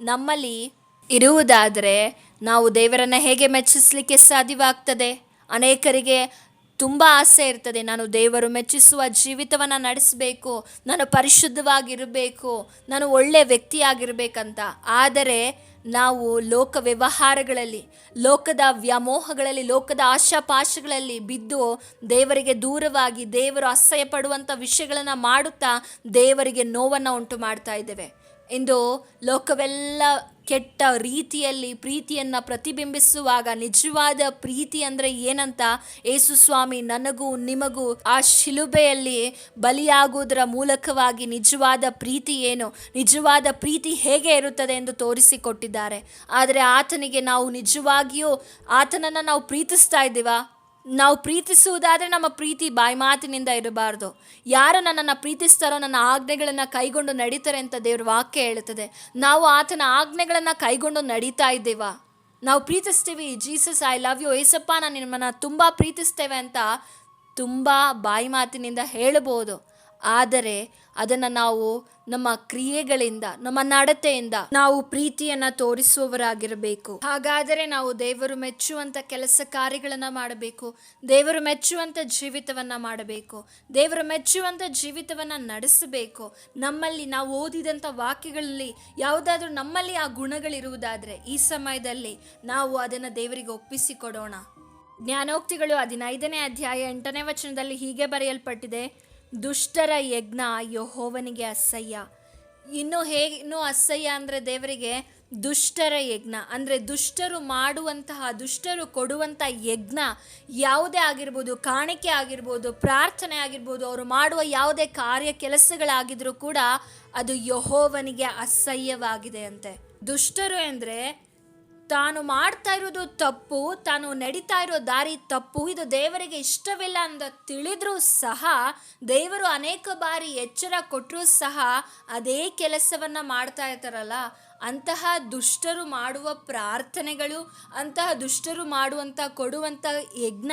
ನಮ್ಮಲ್ಲಿ ಇರುವುದಾದರೆ ನಾವು ದೇವರನ್ನು ಹೇಗೆ ಮೆಚ್ಚಿಸಲಿಕ್ಕೆ ಸಾಧ್ಯವಾಗ್ತದೆ? ಅನೇಕರಿಗೆ ತುಂಬ ಆಸೆ ಇರ್ತದೆ. ನಾನು ದೇವರು ಮೆಚ್ಚಿಸುವ ಜೀವಿತವನ್ನು ನಡೆಸಬೇಕು. ನಾನು ಪರಿಶುದ್ಧವಾಗಿರಬೇಕು. ನಾನು ಒಳ್ಳೆಯ ವ್ಯಕ್ತಿಯಾಗಿರಬೇಕಂತ. ಆದರೆ ನಾವು ಲೋಕ ವ್ಯವಹಾರಗಳಲ್ಲಿ, ಲೋಕದ ವ್ಯಾಮೋಹಗಳಲ್ಲಿ, ಲೋಕದ ಆಶಾಪಾಶಗಳಲ್ಲಿ ಬಿದ್ದು ದೇವರಿಗೆ ದೂರವಾಗಿ, ದೇವರು ಅಸಹ್ಯ ಪಡುವಂಥ ವಿಷಯಗಳನ್ನು ಮಾಡುತ್ತಾ ದೇವರಿಗೆ ನೋವನ್ನು ಉಂಟು ಮಾಡ್ತಾ ಇದ್ದೇವೆ. ಇಂದು ಲೋಕವೆಲ್ಲ ಕೆಟ್ಟ ರೀತಿಯಲ್ಲಿ ಪ್ರೀತಿಯನ್ನು ಪ್ರತಿಬಿಂಬಿಸುವಾಗ ನಿಜವಾದ ಪ್ರೀತಿ ಅಂದರೆ ಏನಂತ ಯೇಸು ಸ್ವಾಮಿ ನನಗೂ ನಿಮಗೂ ಆ ಶಿಲುಬೆಯಲ್ಲಿ ಬಲಿಯಾಗುವುದರ ಮೂಲಕವಾಗಿ ನಿಜವಾದ ಪ್ರೀತಿ ಏನು? ನಿಜವಾದ ಪ್ರೀತಿ ಹೇಗೆ ಇರುತ್ತದೆ ಎಂದು ತೋರಿಸಿಕೊಟ್ಟಿದ್ದಾರೆ. ಆದರೆ ಆತನಿಗೆ ನಾವು ನಿಜವಾಗಿಯೂ ಆತನನ್ನು ನಾವು ಪ್ರೀತಿಸ್ತಾ ಇದ್ದೀವಾ? ನಾವು ಪ್ರೀತಿಸುವುದಾದರೆ ನಮ್ಮ ಪ್ರೀತಿ ಬಾಯಿ ಮಾತಿನಿಂದ ಇರಬಾರ್ದು. ಯಾರು ನನ್ನನ್ನು ಪ್ರೀತಿಸ್ತಾರೋ ನನ್ನ ಆಜ್ಞೆಗಳನ್ನು ಕೈಗೊಂಡು ನಡೀತಾರೆ ಅಂತ ದೇವ್ರ ವಾಕ್ಯ ಹೇಳುತ್ತದೆ. ನಾವು ಆತನ ಆಜ್ಞೆಗಳನ್ನು ಕೈಗೊಂಡು ನಡೀತಾ ಇದ್ದೇವಾ? ನಾವು ಪ್ರೀತಿಸ್ತೀವಿ, ಜೀಸಸ್, ಐ ಲವ್ ಯು. ಏಸಪ್ಪ, ನಾನು ನಿಮ್ಮನ್ನು ತುಂಬ ಪ್ರೀತಿಸ್ತೇವೆ ಅಂತ ತುಂಬ ಬಾಯಿ ಮಾತಿನಿಂದ ಹೇಳಬಹುದು. ಆದರೆ ಅದನ್ನು ನಾವು ನಮ್ಮ ಕ್ರಿಯೆಗಳಿಂದ, ನಮ್ಮ ನಡತೆಯಿಂದ ನಾವು ಪ್ರೀತಿಯನ್ನು ತೋರಿಸುವವರಾಗಿರಬೇಕು. ಹಾಗಾದರೆ ನಾವು ದೇವರು ಮೆಚ್ಚುವಂಥ ಕೆಲಸ ಕಾರ್ಯಗಳನ್ನು ಮಾಡಬೇಕು, ದೇವರು ಮೆಚ್ಚುವಂಥ ಜೀವಿತವನ್ನು ಮಾಡಬೇಕು, ದೇವರು ಮೆಚ್ಚುವಂಥ ಜೀವಿತವನ್ನು ನಡೆಸಬೇಕು. ನಮ್ಮಲ್ಲಿ ನಾವು ಓದಿದಂಥ ವಾಕ್ಯಗಳಲ್ಲಿ ಯಾವುದಾದ್ರೂ ನಮ್ಮಲ್ಲಿ ಆ ಗುಣಗಳಿರುವುದಾದರೆ ಈ ಸಮಯದಲ್ಲಿ ನಾವು ಅದನ್ನು ದೇವರಿಗೆ ಒಪ್ಪಿಸಿಕೊಡೋಣ. ಜ್ಞಾನೋಕ್ತಿಗಳು ಹದಿನೈದನೇ ಅಧ್ಯಾಯ ಎಂಟನೇ ವಚನದಲ್ಲಿ ಹೀಗೆ ಬರೆಯಲ್ಪಟ್ಟಿದೆ ದುಷ್ಟರ ಯಜ್ಞ ಯಹೋವನಿಗೆ ಅಸಹ್ಯ. ಇನ್ನು ಹೇಗೆ ಅಸಹ್ಯ ಅಂದರೆ ದೇವರಿಗೆ ದುಷ್ಟರ ಯಜ್ಞ. ಅಂದರೆ ದುಷ್ಟರು ಮಾಡುವಂತಹ, ದುಷ್ಟರು ಕೊಡುವಂಥ ಯಜ್ಞ ಯಾವುದೇ ಆಗಿರ್ಬೋದು, ಕಾಣಿಕೆ ಆಗಿರ್ಬೋದು, ಪ್ರಾರ್ಥನೆ ಆಗಿರ್ಬೋದು, ಅವರು ಮಾಡುವ ಯಾವುದೇ ಕಾರ್ಯ, ಕೆಲಸಗಳಾಗಿದ್ರೂ ಕೂಡ ಅದು ಯಹೋವನಿಗೆ ಅಸಹ್ಯವಾಗಿದೆ ಅಂತೆ. ದುಷ್ಟರು ಅಂದರೆ ತಾನು ಮಾಡ್ತಾ ಇರೋದು ತಪ್ಪು, ತಾನು ನಡೀತಾ ಇರೋ ದಾರಿ ತಪ್ಪು, ಇದು ದೇವರಿಗೆ ಇಷ್ಟವಿಲ್ಲ ಅಂತ ತಿಳಿದ್ರೂ ಸಹ, ದೇವರು ಅನೇಕ ಬಾರಿ ಎಚ್ಚರ ಕೊಟ್ಟರೂ ಸಹ ಅದೇ ಕೆಲಸವನ್ನು ಮಾಡ್ತಾ ಇರ್ತಾರಲ್ಲ? ಅಂತಹ ದುಷ್ಟರು ಮಾಡುವ ಪ್ರಾರ್ಥನೆಗಳು, ಅಂತಹ ದುಷ್ಟರು ಮಾಡುವಂಥ ಕೊಡುವಂಥ ಯಜ್ಞ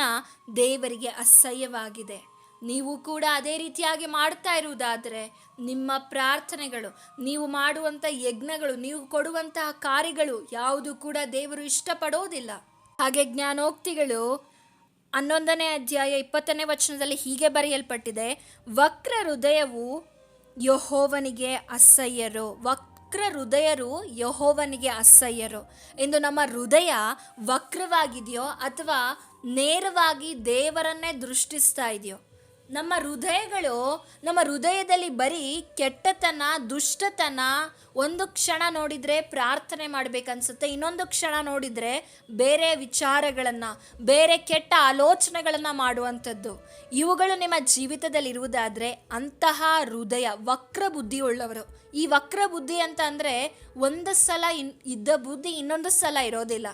ದೇವರಿಗೆ ಅಸಹ್ಯವಾಗಿದೆ. ನೀವು ಕೂಡ ಅದೇ ರೀತಿಯಾಗಿ ಮಾಡ್ತಾ ಇರುವುದಾದರೆ ನಿಮ್ಮ ಪ್ರಾರ್ಥನೆಗಳು, ನೀವು ಮಾಡುವಂಥ ಯಜ್ಞಗಳು, ನೀವು ಕೊಡುವಂತಹ ಕಾರ್ಯಗಳು ಯಾವುದು ಕೂಡ ದೇವರು ಇಷ್ಟಪಡೋದಿಲ್ಲ. ಹಾಗೆ ಜ್ಞಾನೋಕ್ತಿಗಳು ಹನ್ನೊಂದನೇ ಅಧ್ಯಾಯ ಇಪ್ಪತ್ತನೇ ವಚನದಲ್ಲಿ ಹೀಗೆ ಬರೆಯಲ್ಪಟ್ಟಿದೆ, ವಕ್ರ ಹೃದಯವು ಯಹೋವನಿಗೆ ಅಸಹ್ಯರು, ವಕ್ರ ಹೃದಯರು ಯಹೋವನಿಗೆ ಅಸಹ್ಯರು. ಎಂದು ನಮ್ಮ ಹೃದಯ ವಕ್ರವಾಗಿದೆಯೋ ಅಥವಾ ನೇರವಾಗಿ ದೇವರನ್ನೇ ದೃಷ್ಟಿಸ್ತಾ ಇದೆಯೋ ನಮ್ಮ ಹೃದಯಗಳು ನಮ್ಮ ಹೃದಯದಲ್ಲಿ ಬರೀ ಕೆಟ್ಟತನ, ದುಷ್ಟತನ ಒಂದು ಕ್ಷಣ ನೋಡಿದರೆ ಪ್ರಾರ್ಥನೆ ಮಾಡಬೇಕನ್ಸುತ್ತೆ. ಇನ್ನೊಂದು ಕ್ಷಣ ನೋಡಿದರೆ ಬೇರೆ ವಿಚಾರಗಳನ್ನು, ಬೇರೆ ಕೆಟ್ಟ ಆಲೋಚನೆಗಳನ್ನು ಮಾಡುವಂಥದ್ದು. ಇವುಗಳು ನಿಮ್ಮ ಜೀವಿತದಲ್ಲಿ ಇರುವುದಾದರೆ ಅಂತಹ ಹೃದಯ, ವಕ್ರ ಬುದ್ಧಿ ಉಳ್ಳವರು ಈ ವಕ್ರ ಬುದ್ಧಿ ಅಂತ ಅಂದರೆ ಒಂದು ಸಲ ಇನ್, ಇದ್ದ ಬುದ್ಧಿ ಇನ್ನೊಂದು ಸಲ ಇರೋದಿಲ್ಲ.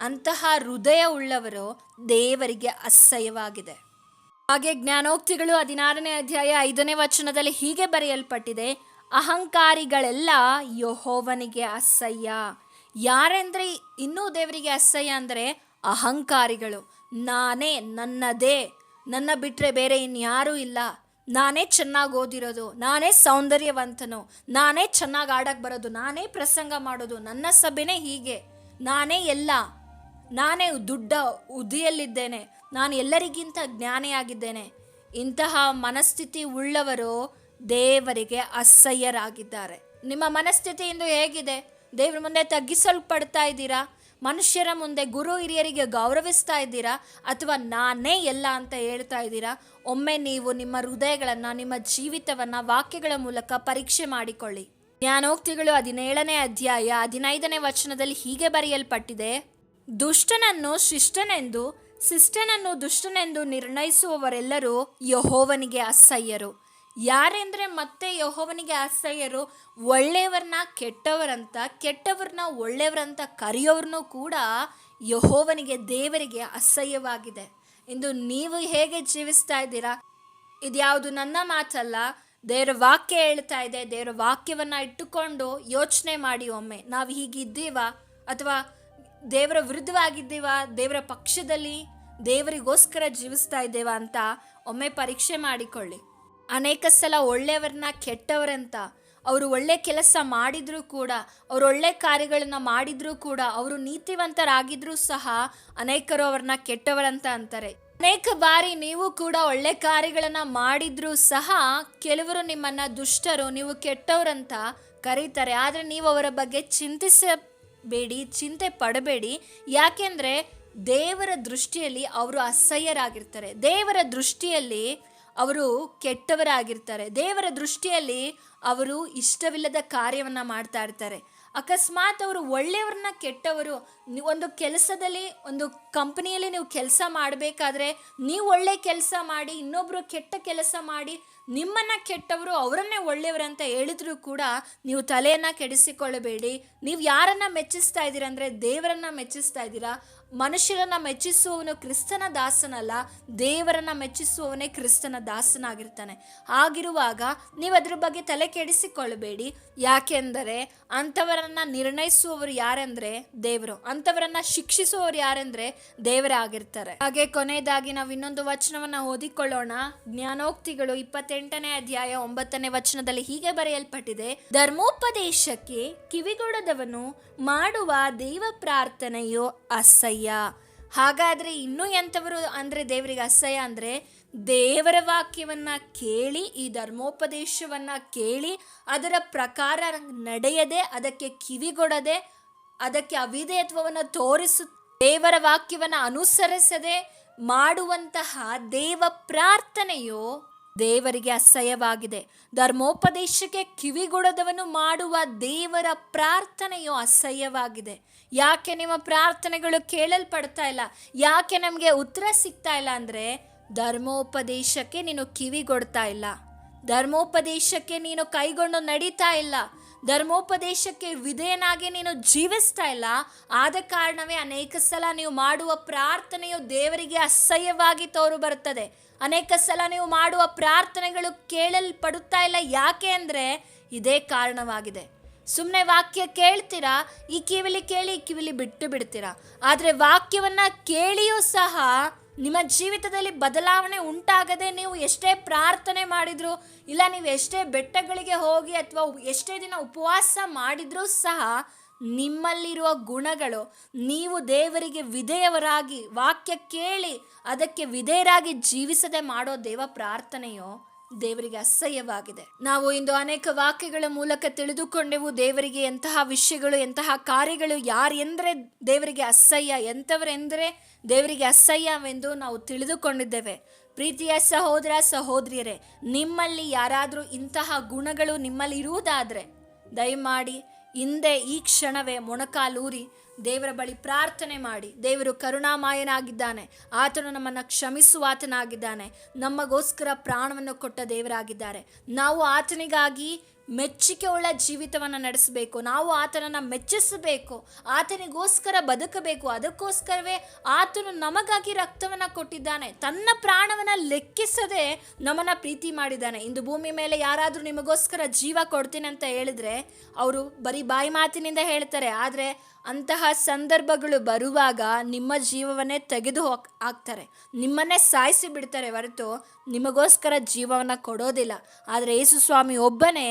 ಅಂತಹ ಹೃದಯ ಉಳ್ಳವರು ದೇವರಿಗೆ ಅಸಹ್ಯವಾಗಿದೆ. ಹಾಗೆ ಜ್ಞಾನೋಕ್ತಿಗಳು ಹದಿನಾರನೇ ಅಧ್ಯಾಯ ಐದನೇ ವಚನದಲ್ಲಿ ಹೀಗೆ ಬರೆಯಲ್ಪಟ್ಟಿದೆ, ಅಹಂಕಾರಿಗಳೆಲ್ಲ ಯಹೋವನಿಗೆ ಅಸಹ್ಯ. ಯಾರೆಂದ್ರೆ ಇನ್ನೂ ದೇವರಿಗೆ ಅಸಹ್ಯ ಅಂದರೆ ಅಹಂಕಾರಿಗಳು. ನಾನೇ ನನ್ನದೇ, ನನ್ನ ಬಿಟ್ಟರೆ ಬೇರೆ ಇನ್ಯಾರೂ ಇಲ್ಲ. ನಾನೇ ಚೆನ್ನಾಗಿ ಓದಿರೋದು, ನಾನೇ ಸೌಂದರ್ಯವಂತನು, ನಾನೇ ಚೆನ್ನಾಗಿ ಆಡಕ್ಕೆ ಬರೋದು, ನಾನೇ ಪ್ರಸಂಗ ಮಾಡೋದು, ನನ್ನ ಸಭೆನೇ ಹೀಗೆ. ನಾನೇ ಎಲ್ಲ, ನಾನೇ ದುಡ್ಡ ಹುದ್ದೆಯಲ್ಲಿದ್ದೇನೆ ನಾನು ಎಲ್ಲರಿಗಿಂತ ಜ್ಞಾನಿಯಾಗಿದ್ದೇನೆ. ಇಂತಹ ಮನಸ್ಥಿತಿ ಉಳ್ಳವರು ದೇವರಿಗೆ ಅಸಹ್ಯರಾಗಿದ್ದಾರೆ. ನಿಮ್ಮ ಮನಸ್ಥಿತಿ ಇಂದು ಹೇಗಿದೆ? ದೇವರ ಮುಂದೆ ತಗ್ಗಿಸಲ್ಪಡ್ತಾ ಇದ್ದೀರಾ? ಮನುಷ್ಯರ ಮುಂದೆ ಗುರು ಹಿರಿಯರಿಗೆ ಗೌರವಿಸ್ತಾ ಇದ್ದೀರಾ? ಅಥವಾ ನಾನೇ ಎಲ್ಲ ಅಂತ ಹೇಳ್ತಾ ಇದ್ದೀರಾ? ಒಮ್ಮೆ ನೀವು ನಿಮ್ಮ ಹೃದಯಗಳನ್ನು, ನಿಮ್ಮ ಜೀವಿತವನ್ನು, ವಾಕ್ಯಗಳ ಮೂಲಕ ಪರೀಕ್ಷೆ ಮಾಡಿಕೊಳ್ಳಿ. ಜ್ಞಾನೋಕ್ತಿಗಳು ಹದಿನೇಳನೇ ಅಧ್ಯಾಯ ಹದಿನೈದನೇ ವಚನದಲ್ಲಿ ಹೀಗೆ ಬರೆಯಲ್ಪಟ್ಟಿದೆ. ದುಷ್ಟನನ್ನು ಶಿಷ್ಟನೆಂದು ಶಿಷ್ಟನನ್ನು ದುಷ್ಟನೆಂದು ನಿರ್ಣಯಿಸುವವರೆಲ್ಲರೂ ಯಹೋವನಿಗೆ ಅಸಹ್ಯರು. ಯಾರೆಂದರೆ ಮತ್ತೆ ಯಹೋವನಿಗೆ ಅಸಹ್ಯರು? ಒಳ್ಳೆಯವ್ರನ್ನ ಕೆಟ್ಟವರಂತ, ಕೆಟ್ಟವ್ರನ್ನ ಒಳ್ಳೆಯವರಂತ ಕರೆಯೋರ್ನೂ ಕೂಡ ಯಹೋವನಿಗೆ ದೇವರಿಗೆ ಅಸಹ್ಯವಾಗಿದೆ. ಇಂದು ನೀವು ಹೇಗೆ ಜೀವಿಸ್ತಾ ಇದ್ದೀರಾ? ಇದ್ಯಾವುದು ನನ್ನ ಮಾತಲ್ಲ, ದೇವರ ವಾಕ್ಯ ಹೇಳ್ತಾ ಇದೆ, ದೇವರ ವಾಕ್ಯವನ್ನ ಇಟ್ಟುಕೊಂಡು ಯೋಚನೆ ಮಾಡಿ ಒಮ್ಮೆ. ನಾವು ಹೀಗಿದ್ದೀವಾ? ಅಥವಾ ದೇವರ ವಿರುದ್ಧವಾಗಿದ್ದೀವಾ? ದೇವರ ಪಕ್ಷದಲ್ಲಿ ದೇವರಿಗೋಸ್ಕರ ಜೀವಿಸ್ತಾ ಇದ್ದೇವಾ ಅಂತ ಒಮ್ಮೆ ಪರೀಕ್ಷೆ ಮಾಡಿಕೊಳ್ಳಿ. ಅನೇಕ ಸಲ ಒಳ್ಳೆಯವರನ್ನ ಕೆಟ್ಟವರಂತ, ಅವರು ಒಳ್ಳೆ ಕೆಲಸ ಮಾಡಿದರೂ ಕೂಡ, ಅವರು ಒಳ್ಳೆ ಕಾರ್ಯಗಳನ್ನು ಮಾಡಿದರೂ ಕೂಡ, ಅವರು ನೀತಿವಂತರಾಗಿದ್ರೂ ಸಹ ಅನೇಕರು ಅವ್ರನ್ನ ಕೆಟ್ಟವರಂತ ಅಂತಾರೆ. ಅನೇಕ ಬಾರಿ ನೀವು ಕೂಡ ಒಳ್ಳೆ ಕಾರ್ಯಗಳನ್ನು ಮಾಡಿದ್ರೂ ಸಹ ಕೆಲವರು ನಿಮ್ಮನ್ನು ದುಷ್ಟರು, ನೀವು ಕೆಟ್ಟವರಂತ ಕರೀತಾರೆ. ಆದರೆ ನೀವು ಅವರ ಬಗ್ಗೆ ಚಿಂತಿಸಬೇಡಿ ಚಿಂತೆ ಪಡಬೇಡಿ. ಯಾಕೆಂದರೆ ದೇವರ ದೃಷ್ಟಿಯಲ್ಲಿ ಅವರು ಅಸಹ್ಯರಾಗಿರ್ತಾರೆ. ದೇವರ ದೃಷ್ಟಿಯಲ್ಲಿ ಅವರು ಕೆಟ್ಟವರಾಗಿರ್ತಾರೆ. ದೇವರ ದೃಷ್ಟಿಯಲ್ಲಿ ಅವರು ಇಷ್ಟವಿಲ್ಲದ ಕಾರ್ಯವನ್ನು ಮಾಡ್ತಾ ಇರ್ತಾರೆ. ಅಕಸ್ಮಾತ್ ಅವರು ಒಳ್ಳೆಯವ್ರನ್ನ ಕೆಟ್ಟವರು ಒಂದು ಕೆಲಸದಲ್ಲಿ, ಒಂದು ಕಂಪನಿಯಲ್ಲಿ ನೀವು ಕೆಲಸ ಮಾಡಬೇಕಾದ್ರೆ ನೀವು ಒಳ್ಳೆ ಕೆಲಸ ಮಾಡಿ ಇನ್ನೊಬ್ಬರು ಕೆಟ್ಟ ಕೆಲಸ ಮಾಡಿ, ನಿಮ್ಮನ್ನು ಕೆಟ್ಟವರು ಅವರನ್ನೇ ಒಳ್ಳೆಯವರಂತ ಹೇಳಿದ್ರು ಕೂಡ ನೀವು ತಲೆಯನ್ನು ಕೆಡಿಸಿಕೊಳ್ಳಬೇಡಿ. ನೀವು ಯಾರನ್ನು ಮೆಚ್ಚಿಸ್ತಾ ಇದ್ದೀರಾ ಅಂದರೆ ದೇವರನ್ನು ಮೆಚ್ಚಿಸ್ತಾ ಇದ್ದೀರಾ? ಮನುಷ್ಯರನ್ನ ಮೆಚ್ಚಿಸುವವನು ಕ್ರಿಸ್ತನ ದಾಸನಲ್ಲ, ದೇವರನ್ನ ಮೆಚ್ಚಿಸುವವನೇ ಕ್ರಿಸ್ತನ ದಾಸನಾಗಿರ್ತಾನೆ. ಆಗಿರುವಾಗ ನೀವು ಅದ್ರ ಬಗ್ಗೆ ತಲೆ ಕೆಡಿಸಿಕೊಳ್ಳಬೇಡಿ. ಯಾಕೆಂದರೆ ಅಂಥವರನ್ನ ನಿರ್ಣಯಿಸುವವರು ಯಾರೆಂದ್ರೆ ದೇವರು. ಅಂಥವರನ್ನ ಶಿಕ್ಷಿಸುವವರು ಯಾರೆಂದ್ರೆ ದೇವರೇ ಆಗಿರ್ತಾರೆ. ಹಾಗೆ ಕೊನೆಯದಾಗಿ ನಾವು ಇನ್ನೊಂದು ವಚನವನ್ನ ಓದಿಕೊಳ್ಳೋಣ. ಜ್ಞಾನೋಕ್ತಿಗಳು ಇಪ್ಪತ್ತೆಂಟನೇ ಅಧ್ಯಾಯ ಒಂಬತ್ತನೇ ವಚನದಲ್ಲಿ ಹೀಗೆ ಬರೆಯಲ್ಪಟ್ಟಿದೆ. ಧರ್ಮೋಪದೇಶಕ್ಕೆ ಕಿವಿಗೊಡದವನು ಮಾಡುವ ದೇವ ಪ್ರಾರ್ಥನೆಯು ಅಸಹ್ಯ. ಹಾಗಾದ್ರೆ ಇನ್ನೂ ಎಂಥವರು ಅಂದರೆ ದೇವರಿಗೆ ಅಸಹ್ಯ ಅಂದರೆ ದೇವರ ವಾಕ್ಯವನ್ನ ಕೇಳಿ, ಈ ಧರ್ಮೋಪದೇಶವನ್ನು ಕೇಳಿ, ಅದರ ಪ್ರಕಾರ ನಡೆಯದೆ, ಅದಕ್ಕೆ ಕಿವಿಗೊಡದೆ, ಅದಕ್ಕೆ ಅವಿಧೇಯತ್ವವನ್ನು ತೋರಿಸು, ದೇವರ ವಾಕ್ಯವನ್ನು ಅನುಸರಿಸದೆ ಮಾಡುವಂತಹ ದೇವ ಪ್ರಾರ್ಥನೆಯು ದೇವರಿಗೆ ಅಸಹ್ಯವಾಗಿದೆ. ಧರ್ಮೋಪದೇಶಕ್ಕೆ ಕಿವಿಗೊಡದವನು ಮಾಡುವ ದೇವರ ಪ್ರಾರ್ಥನೆಯು ಅಸಹ್ಯವಾಗಿದೆ. ಯಾಕೆ ನಿಮ್ಮ ಪ್ರಾರ್ಥನೆಗಳು ಕೇಳಲ್ಪಡ್ತಾ ಇಲ್ಲ? ಯಾಕೆ ನಮಗೆ ಉತ್ತರ ಸಿಗ್ತಾ ಇಲ್ಲ ಅಂದರೆ, ಧರ್ಮೋಪದೇಶಕ್ಕೆ ನೀನು ಕಿವಿಗೊಡ್ತಾ ಇಲ್ಲ. ಧರ್ಮೋಪದೇಶಕ್ಕೆ ನೀನು ಕೈಗೊಂಡು ನಡೀತಾ ಇಲ್ಲ. ಧರ್ಮೋಪದೇಶಕ್ಕೆ ವಿಧೇಯನಾಗಿ ನೀನು ಜೀವಿಸ್ತಾ ಇಲ್ಲ. ಆದ ಕಾರಣವೇ ಅನೇಕ ಸಲ ನೀವು ಮಾಡುವ ಪ್ರಾರ್ಥನೆಯು ದೇವರಿಗೆ ಅಸಹ್ಯವಾಗಿ ತೋರು ಬರುತ್ತದೆ ಅನೇಕ ಸಲ ನೀವು ಮಾಡುವ ಪ್ರಾರ್ಥನೆಗಳು ಕೇಳಲ್ಪಡುತ್ತಾ ಇಲ್ಲ. ಯಾಕೆ ಅಂದರೆ ಇದೇ ಕಾರಣವಾಗಿದೆ. ಸುಮ್ಮನೆ ವಾಕ್ಯ ಕೇಳ್ತೀರಾ? ಈ ಕಿವಿಲಿ ಕೇಳಿ, ಈ ಕಿವಿಲಿ ಬಿಟ್ಟು ಬಿಡ್ತೀರಾ? ಆದರೆ ವಾಕ್ಯವನ್ನು ಕೇಳಿಯೂ ಸಹ ನಿಮ್ಮ ಜೀವಿತದಲ್ಲಿ ಬದಲಾವಣೆ ಉಂಟಾಗದೆ ನೀವು ಎಷ್ಟೇ ಪ್ರಾರ್ಥನೆ ಮಾಡಿದ್ರು, ಇಲ್ಲ ನೀವು ಎಷ್ಟೇ ಬೆಟ್ಟಗಳಿಗೆ ಹೋಗಿ ಅಥವಾ ಎಷ್ಟೇ ದಿನ ಉಪವಾಸ ಮಾಡಿದರೂ ಸಹ ನಿಮ್ಮಲ್ಲಿರುವ ಗುಣಗಳು ನೀವು ದೇವರಿಗೆ ವಿಧೇಯವರಾಗಿ ವಾಕ್ಯ ಕೇಳಿ ಅದಕ್ಕೆ ವಿಧೇಯರಾಗಿ ಜೀವಿಸದೆ ಮಾಡೋ ದೇವ ಪ್ರಾರ್ಥನೆಯೋ ದೇವರಿಗೆ ಅಸಹ್ಯವಾಗಿದೆ. ನಾವು ಇಂದು ಅನೇಕ ವಾಕ್ಯಗಳ ಮೂಲಕ ತಿಳಿದುಕೊಂಡೆವು ದೇವರಿಗೆ ಎಂತಹ ವಿಷಯಗಳು, ಎಂತಹ ಕಾರ್ಯಗಳು, ಯಾರೆಂದರೆ ದೇವರಿಗೆ ಅಸಹ್ಯ, ಎಂಥವರೆಂದರೆ ದೇವರಿಗೆ ಅಸಹ್ಯವೆಂದು ನಾವು ತಿಳಿದುಕೊಂಡಿದ್ದೇವೆ. ಪ್ರೀತಿಯ ಸಹೋದರ, ಸಹೋದರಿಯರೇ, ನಿಮ್ಮಲ್ಲಿ ಯಾರಾದರೂ ಇಂತಹ ಗುಣಗಳು ನಿಮ್ಮಲ್ಲಿ ಇರುವುದಾದರೆ ದಯಮಾಡಿ ಹಿಂದೆ ಈ ಕ್ಷಣವೇ ಮೊಣಕಾಲೂರಿ ದೇವರ ಬಳಿ ಪ್ರಾರ್ಥನೆ ಮಾಡಿ, ದೇವರು ಕರುಣಾಮಯನಾಗಿದ್ದಾನೆ, ಆತನು ನಮ್ಮನ್ನು ಕ್ಷಮಿಸುವಾತನಾಗಿದ್ದಾನೆ ನಮಗೋಸ್ಕರ ಪ್ರಾಣವನ್ನು ಕೊಟ್ಟ ದೇವರಾಗಿದ್ದಾರೆ. ನಾವು ಆತನಿಗಾಗಿ ಮೆಚ್ಚುಗೆ ಉಳ್ಳ ಜೀವಿತವನ್ನು ನಡೆಸಬೇಕು, ನಾವು ಆತನನ್ನು ಮೆಚ್ಚಿಸಬೇಕು, ಆತನಿಗೋಸ್ಕರ ಬದುಕಬೇಕು, ಅದಕ್ಕೋಸ್ಕರವೇ ಆತನು ನಮಗಾಗಿ ರಕ್ತವನ್ನು ಕೊಟ್ಟಿದ್ದಾನೆ, ತನ್ನ ಪ್ರಾಣವನ್ನು ಲೆಕ್ಕಿಸದೆ ನಮ್ಮನ್ನು ಪ್ರೀತಿ ಮಾಡಿದ್ದಾನೆ. ಇಂದು ಭೂಮಿ ಮೇಲೆ ಯಾರಾದರೂ ನಿಮಗೋಸ್ಕರ ಜೀವ ಕೊಡ್ತೀನಿ ಅಂತ ಹೇಳಿದ್ರೆ, ಅವರು ಬರೀ ಬಾಯಿ ಮಾತಿನಿಂದ ಹೇಳ್ತಾರೆ, ಆದರೆ ಅಂತಹ ಸಂದರ್ಭಗಳು ಬರುವಾಗ ನಿಮ್ಮ ಜೀವವನ್ನೇ ತೆಗೆದು ಹೋಗ್ ಹಾಕ್ತಾರೆ. ನಿಮ್ಮನ್ನೇ ಸಾಯಿಸಿ ಬಿಡ್ತಾರೆ ಹೊರತು ನಿಮಗೋಸ್ಕರ ಜೀವವನ್ನು ಕೊಡೋದಿಲ್ಲ. ಆದರೆ ಯೇಸು ಸ್ವಾಮಿ ಒಬ್ಬನೇ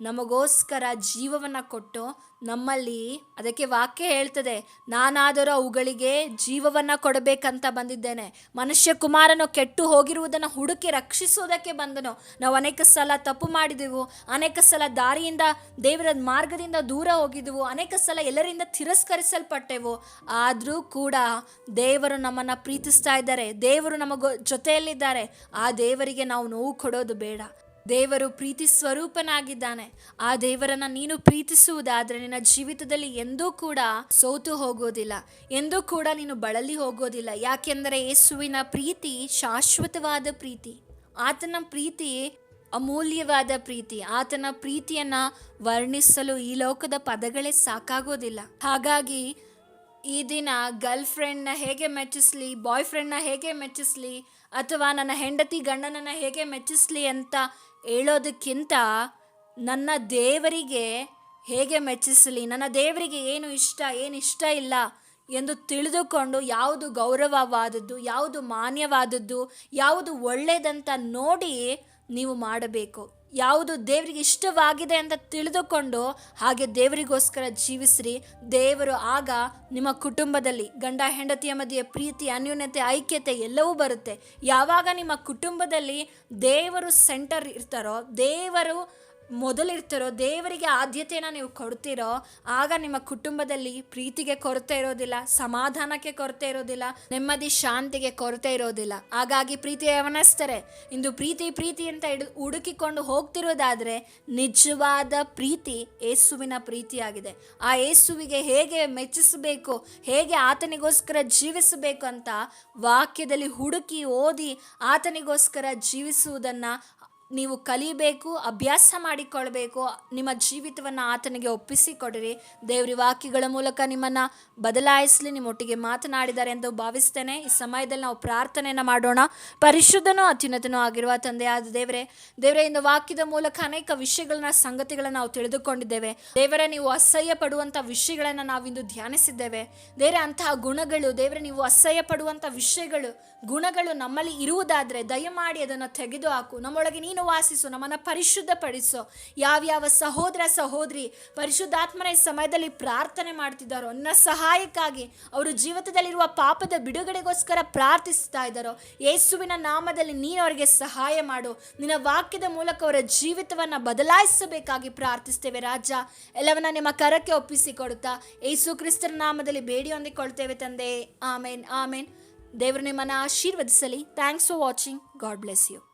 ನಮಗೋಸ್ಕರ ಜೀವವನ್ನು ಕೊಟ್ಟು ನಮ್ಮಲ್ಲಿ ಅದಕ್ಕೆ ವಾಕ್ಯ ಹೇಳ್ತದೆ, ನಾನಾದರೂ ಅವುಗಳಿಗೆ ಜೀವವನ್ನು ಕೊಡಬೇಕಂತ ಬಂದಿದ್ದೇನೆ. ಮನುಷ್ಯ ಕುಮಾರನು ಕೆಟ್ಟು ಹೋಗಿರುವುದನ್ನು ಹುಡುಕಿ ರಕ್ಷಿಸುವುದಕ್ಕೆ ಬಂದನು. ನಾವು ಅನೇಕ ಸಲ ತಪ್ಪು ಮಾಡಿದೆವು, ಅನೇಕ ಸಲ ದಾರಿಯಿಂದ, ದೇವರ ಮಾರ್ಗದಿಂದ ದೂರ ಹೋಗಿದ್ದೆವು ಅನೇಕ ಸಲ ಎಲ್ಲರಿಂದ ತಿರಸ್ಕರಿಸಲ್ಪಟ್ಟೆವು. ಆದರೂ ಕೂಡ ದೇವರು ನಮ್ಮನ್ನು ಪ್ರೀತಿಸ್ತಾ ಇದ್ದಾರೆ, ದೇವರು ನಮಗ ಜೊತೆಯಲ್ಲಿದ್ದಾರೆ. ಆ ದೇವರಿಗೆ ನಾವು ನೋವು ಕೊಡೋದು ಬೇಡ. ದೇವರು ಪ್ರೀತಿ ಸ್ವರೂಪನಾಗಿದ್ದಾನೆ. ಆ ದೇವರನ್ನ ನೀನು ಪ್ರೀತಿಸುವುದಾದ್ರೆ ನಿನ್ನ ಜೀವಿತದಲ್ಲಿ ಎಂದೂ ಕೂಡ ಸೋತು ಹೋಗೋದಿಲ್ಲ. ಎಂದೂ ಕೂಡ ನೀನು ಬಳಲಿ ಹೋಗೋದಿಲ್ಲ. ಯಾಕೆಂದರೆ ಯೇಸುವಿನ ಪ್ರೀತಿ ಶಾಶ್ವತವಾದ ಪ್ರೀತಿ. ಆತನ ಪ್ರೀತಿ ಅಮೂಲ್ಯವಾದ ಪ್ರೀತಿ. ಆತನ ಪ್ರೀತಿಯನ್ನ ವರ್ಣಿಸಲು ಈ ಲೋಕದ ಪದಗಳೇ ಸಾಕಾಗೋದಿಲ್ಲ. ಹಾಗಾಗಿ ಈ ದಿನ ಗರ್ಲ್ ಫ್ರೆಂಡ್ನ ಹೇಗೆ ಮೆಚ್ಚಿಸ್ಲಿ ಬಾಯ್ ಫ್ರೆಂಡ್ನ ಹೇಗೆ ಮೆಚ್ಚಿಸ್ಲಿ, ಅಥವಾ ನನ್ನ ಹೆಂಡತಿ ಗಂಡನನ್ನು ಹೇಗೆ ಮೆಚ್ಚಿಸ್ಲಿ ಅಂತ ಹೇಳೋದಕ್ಕಿಂತ ನನ್ನ ದೇವರಿಗೆ ಹೇಗೆ ಮೆಚ್ಚಿಸಲಿ? ನನ್ನ ದೇವರಿಗೆ ಏನು ಇಷ್ಟ ಏನು ಇಷ್ಟ ಇಲ್ಲ ಎಂದು ತಿಳಿದುಕೊಂಡು ಯಾವುದು ಗೌರವವಾದದ್ದು, ಯಾವುದು ಮಾನ್ಯವಾದದ್ದು, ಯಾವುದು ಒಳ್ಳೆಯದಂತ ನೋಡಿ ನೀವು ಮಾಡಬೇಕು. ಯಾವುದು ದೇವರಿಗೆ ಇಷ್ಟವಾಗಿದೆ ಅಂತ ತಿಳಿದುಕೊಂಡು ಹಾಗೆ ದೇವರಿಗೋಸ್ಕರ ಜೀವಿಸ್ರಿ. ದೇವರು ಆಗ ನಿಮ್ಮ ಕುಟುಂಬದಲ್ಲಿ ಗಂಡ, ಹೆಂಡತಿಯ ಮಧ್ಯೆ ಪ್ರೀತಿ, ಅನ್ಯೋನ್ಯತೆ, ಐಕ್ಯತೆ ಎಲ್ಲವೂ ಬರುತ್ತೆ. ಯಾವಾಗ ನಿಮ್ಮ ಕುಟುಂಬದಲ್ಲಿ ದೇವರು ಸೆಂಟರ್ ಇರ್ತಾರೋ, ದೇವರು ಮೊದಲಿರ್ತಾರೋ, ದೇವರಿಗೆ ಆದ್ಯತೆಯನ್ನು ನೀವು ಕೊಡ್ತೀರೋ, ಆಗ ನಿಮ್ಮ ಕುಟುಂಬದಲ್ಲಿ ಪ್ರೀತಿಗೆ ಕೊರತೆ ಇರೋದಿಲ್ಲ, ಸಮಾಧಾನಕ್ಕೆ ಕೊರತೆ ಇರೋದಿಲ್ಲ, ನೆಮ್ಮದಿ, ಶಾಂತಿಗೆ ಕೊರತೆ ಇರೋದಿಲ್ಲ. ಹಾಗಾಗಿ ಪ್ರೀತಿ ಯವನಸ್ತಾರೆ ಇಂದು ಪ್ರೀತಿ ಪ್ರೀತಿ ಅಂತ ಹಿಡಿದು ಹುಡುಕಿಕೊಂಡು ಹೋಗ್ತಿರೋದಾದರೆ ನಿಜವಾದ ಪ್ರೀತಿ ಏಸುವಿನ ಪ್ರೀತಿಯಾಗಿದೆ. ಆ ಏಸುವಿಗೆ ಹೇಗೆ ಮೆಚ್ಚಿಸಬೇಕು, ಹೇಗೆ ಆತನಿಗೋಸ್ಕರ ಜೀವಿಸಬೇಕು ಅಂತ ವಾಕ್ಯದಲ್ಲಿ ಹುಡುಕಿ ಓದಿ ಆತನಿಗೋಸ್ಕರ ಜೀವಿಸುವುದನ್ನು ನೀವು ಕಲಿಬೇಕು, ಅಭ್ಯಾಸ ಮಾಡಿಕೊಳ್ಬೇಕು, ನಿಮ್ಮ ಜೀವಿತವನ್ನು ಆತನಿಗೆ ಒಪ್ಪಿಸಿಕೊಡಿರಿ. ದೇವ್ರಿ ವಾಕ್ಯಗಳ ಮೂಲಕ ನಿಮ್ಮನ್ನು ಬದಲಾಯಿಸಲಿ, ನಿಮ್ಮೊಟ್ಟಿಗೆ ಮಾತನಾಡಿದ್ದಾರೆ ಎಂದು ಭಾವಿಸ್ತೇನೆ. ಈ ಸಮಯದಲ್ಲಿ ನಾವು ಪ್ರಾರ್ಥನೆಯನ್ನು ಮಾಡೋಣ. ಪರಿಶುದ್ಧನೂ ಅತ್ಯುನ್ನತನೂ ಆಗಿರುವ ತಂದೆಯಾದ ದೇವರೇ ದೇವರೇ, ಇಂದು ವಾಕ್ಯದ ಮೂಲಕ ಅನೇಕ ವಿಷಯಗಳನ್ನ, ಸಂಗತಿಗಳನ್ನ ನಾವು ತಿಳಿದುಕೊಂಡಿದ್ದೇವೆ. ದೇವರೇ, ನೀವು ಅಸಹ್ಯ ಪಡುವಂಥ ವಿಷಯಗಳನ್ನು ನಾವಿಂದು ಧ್ಯಾನಿಸಿದ್ದೇವೆ. ದೇವರೇ, ಅಂತಹ ಗುಣಗಳು, ದೇವರೇ, ನೀವು ಅಸಹ್ಯ ಪಡುವಂಥ ವಿಷಯಗಳು, ಗುಣಗಳು ನಮ್ಮಲ್ಲಿ ಇರುವುದಾದರೆ ದಯಮಾಡಿ ಅದನ್ನು ತೆಗೆದು ಹಾಕು ನಮ್ಮೊಳಗೆ ನೀನು ವಾಸಿಸು, ನಮ್ಮನ್ನು ಪರಿಶುದ್ಧಪಡಿಸು. ಯಾವ್ಯಾವ ಸಹೋದರ ಸಹೋದರಿ ಪರಿಶುದ್ಧಾತ್ಮನ ಈ ಸಮಯದಲ್ಲಿ ಪ್ರಾರ್ಥನೆ ಮಾಡ್ತಿದ್ದಾರೋ, ನನ್ನ ಸಹಾಯಕ್ಕಾಗಿ ಅವರು ಜೀವಿತದಲ್ಲಿರುವ ಪಾಪದ ಬಿಡುಗಡೆಗೋಸ್ಕರ ಪ್ರಾರ್ಥಿಸ್ತಾ ಇದ್ದಾರೋ, ಯೇಸುವಿನ ನಾಮದಲ್ಲಿ ನೀನು ಅವರಿಗೆ ಸಹಾಯ ಮಾಡು. ನಿನ್ನ ವಾಕ್ಯದ ಮೂಲಕ ಅವರ ಜೀವಿತವನ್ನು ಬದಲಾಯಿಸಬೇಕಾಗಿ ಪ್ರಾರ್ಥಿಸ್ತೇವೆ ರಾಜ. ಎಲ್ಲವನ್ನ ನಿಮ್ಮ ಕರಕ್ಕೆ ಒಪ್ಪಿಸಿಕೊಡುತ್ತಾ, ಯೇಸು ಕ್ರಿಸ್ತರ ನಾಮದಲ್ಲಿ ಬೇಡಿ ಹೊಂದಿಕೊಳ್ತೇವೆ ತಂದೆ. ಆಮೇನ್ ಆಮೇನ್. ದೇವರು ನಿಮ್ಮನ್ನು ಆಶೀರ್ವದಿಸಲಿ. Thanks for watching. God bless you.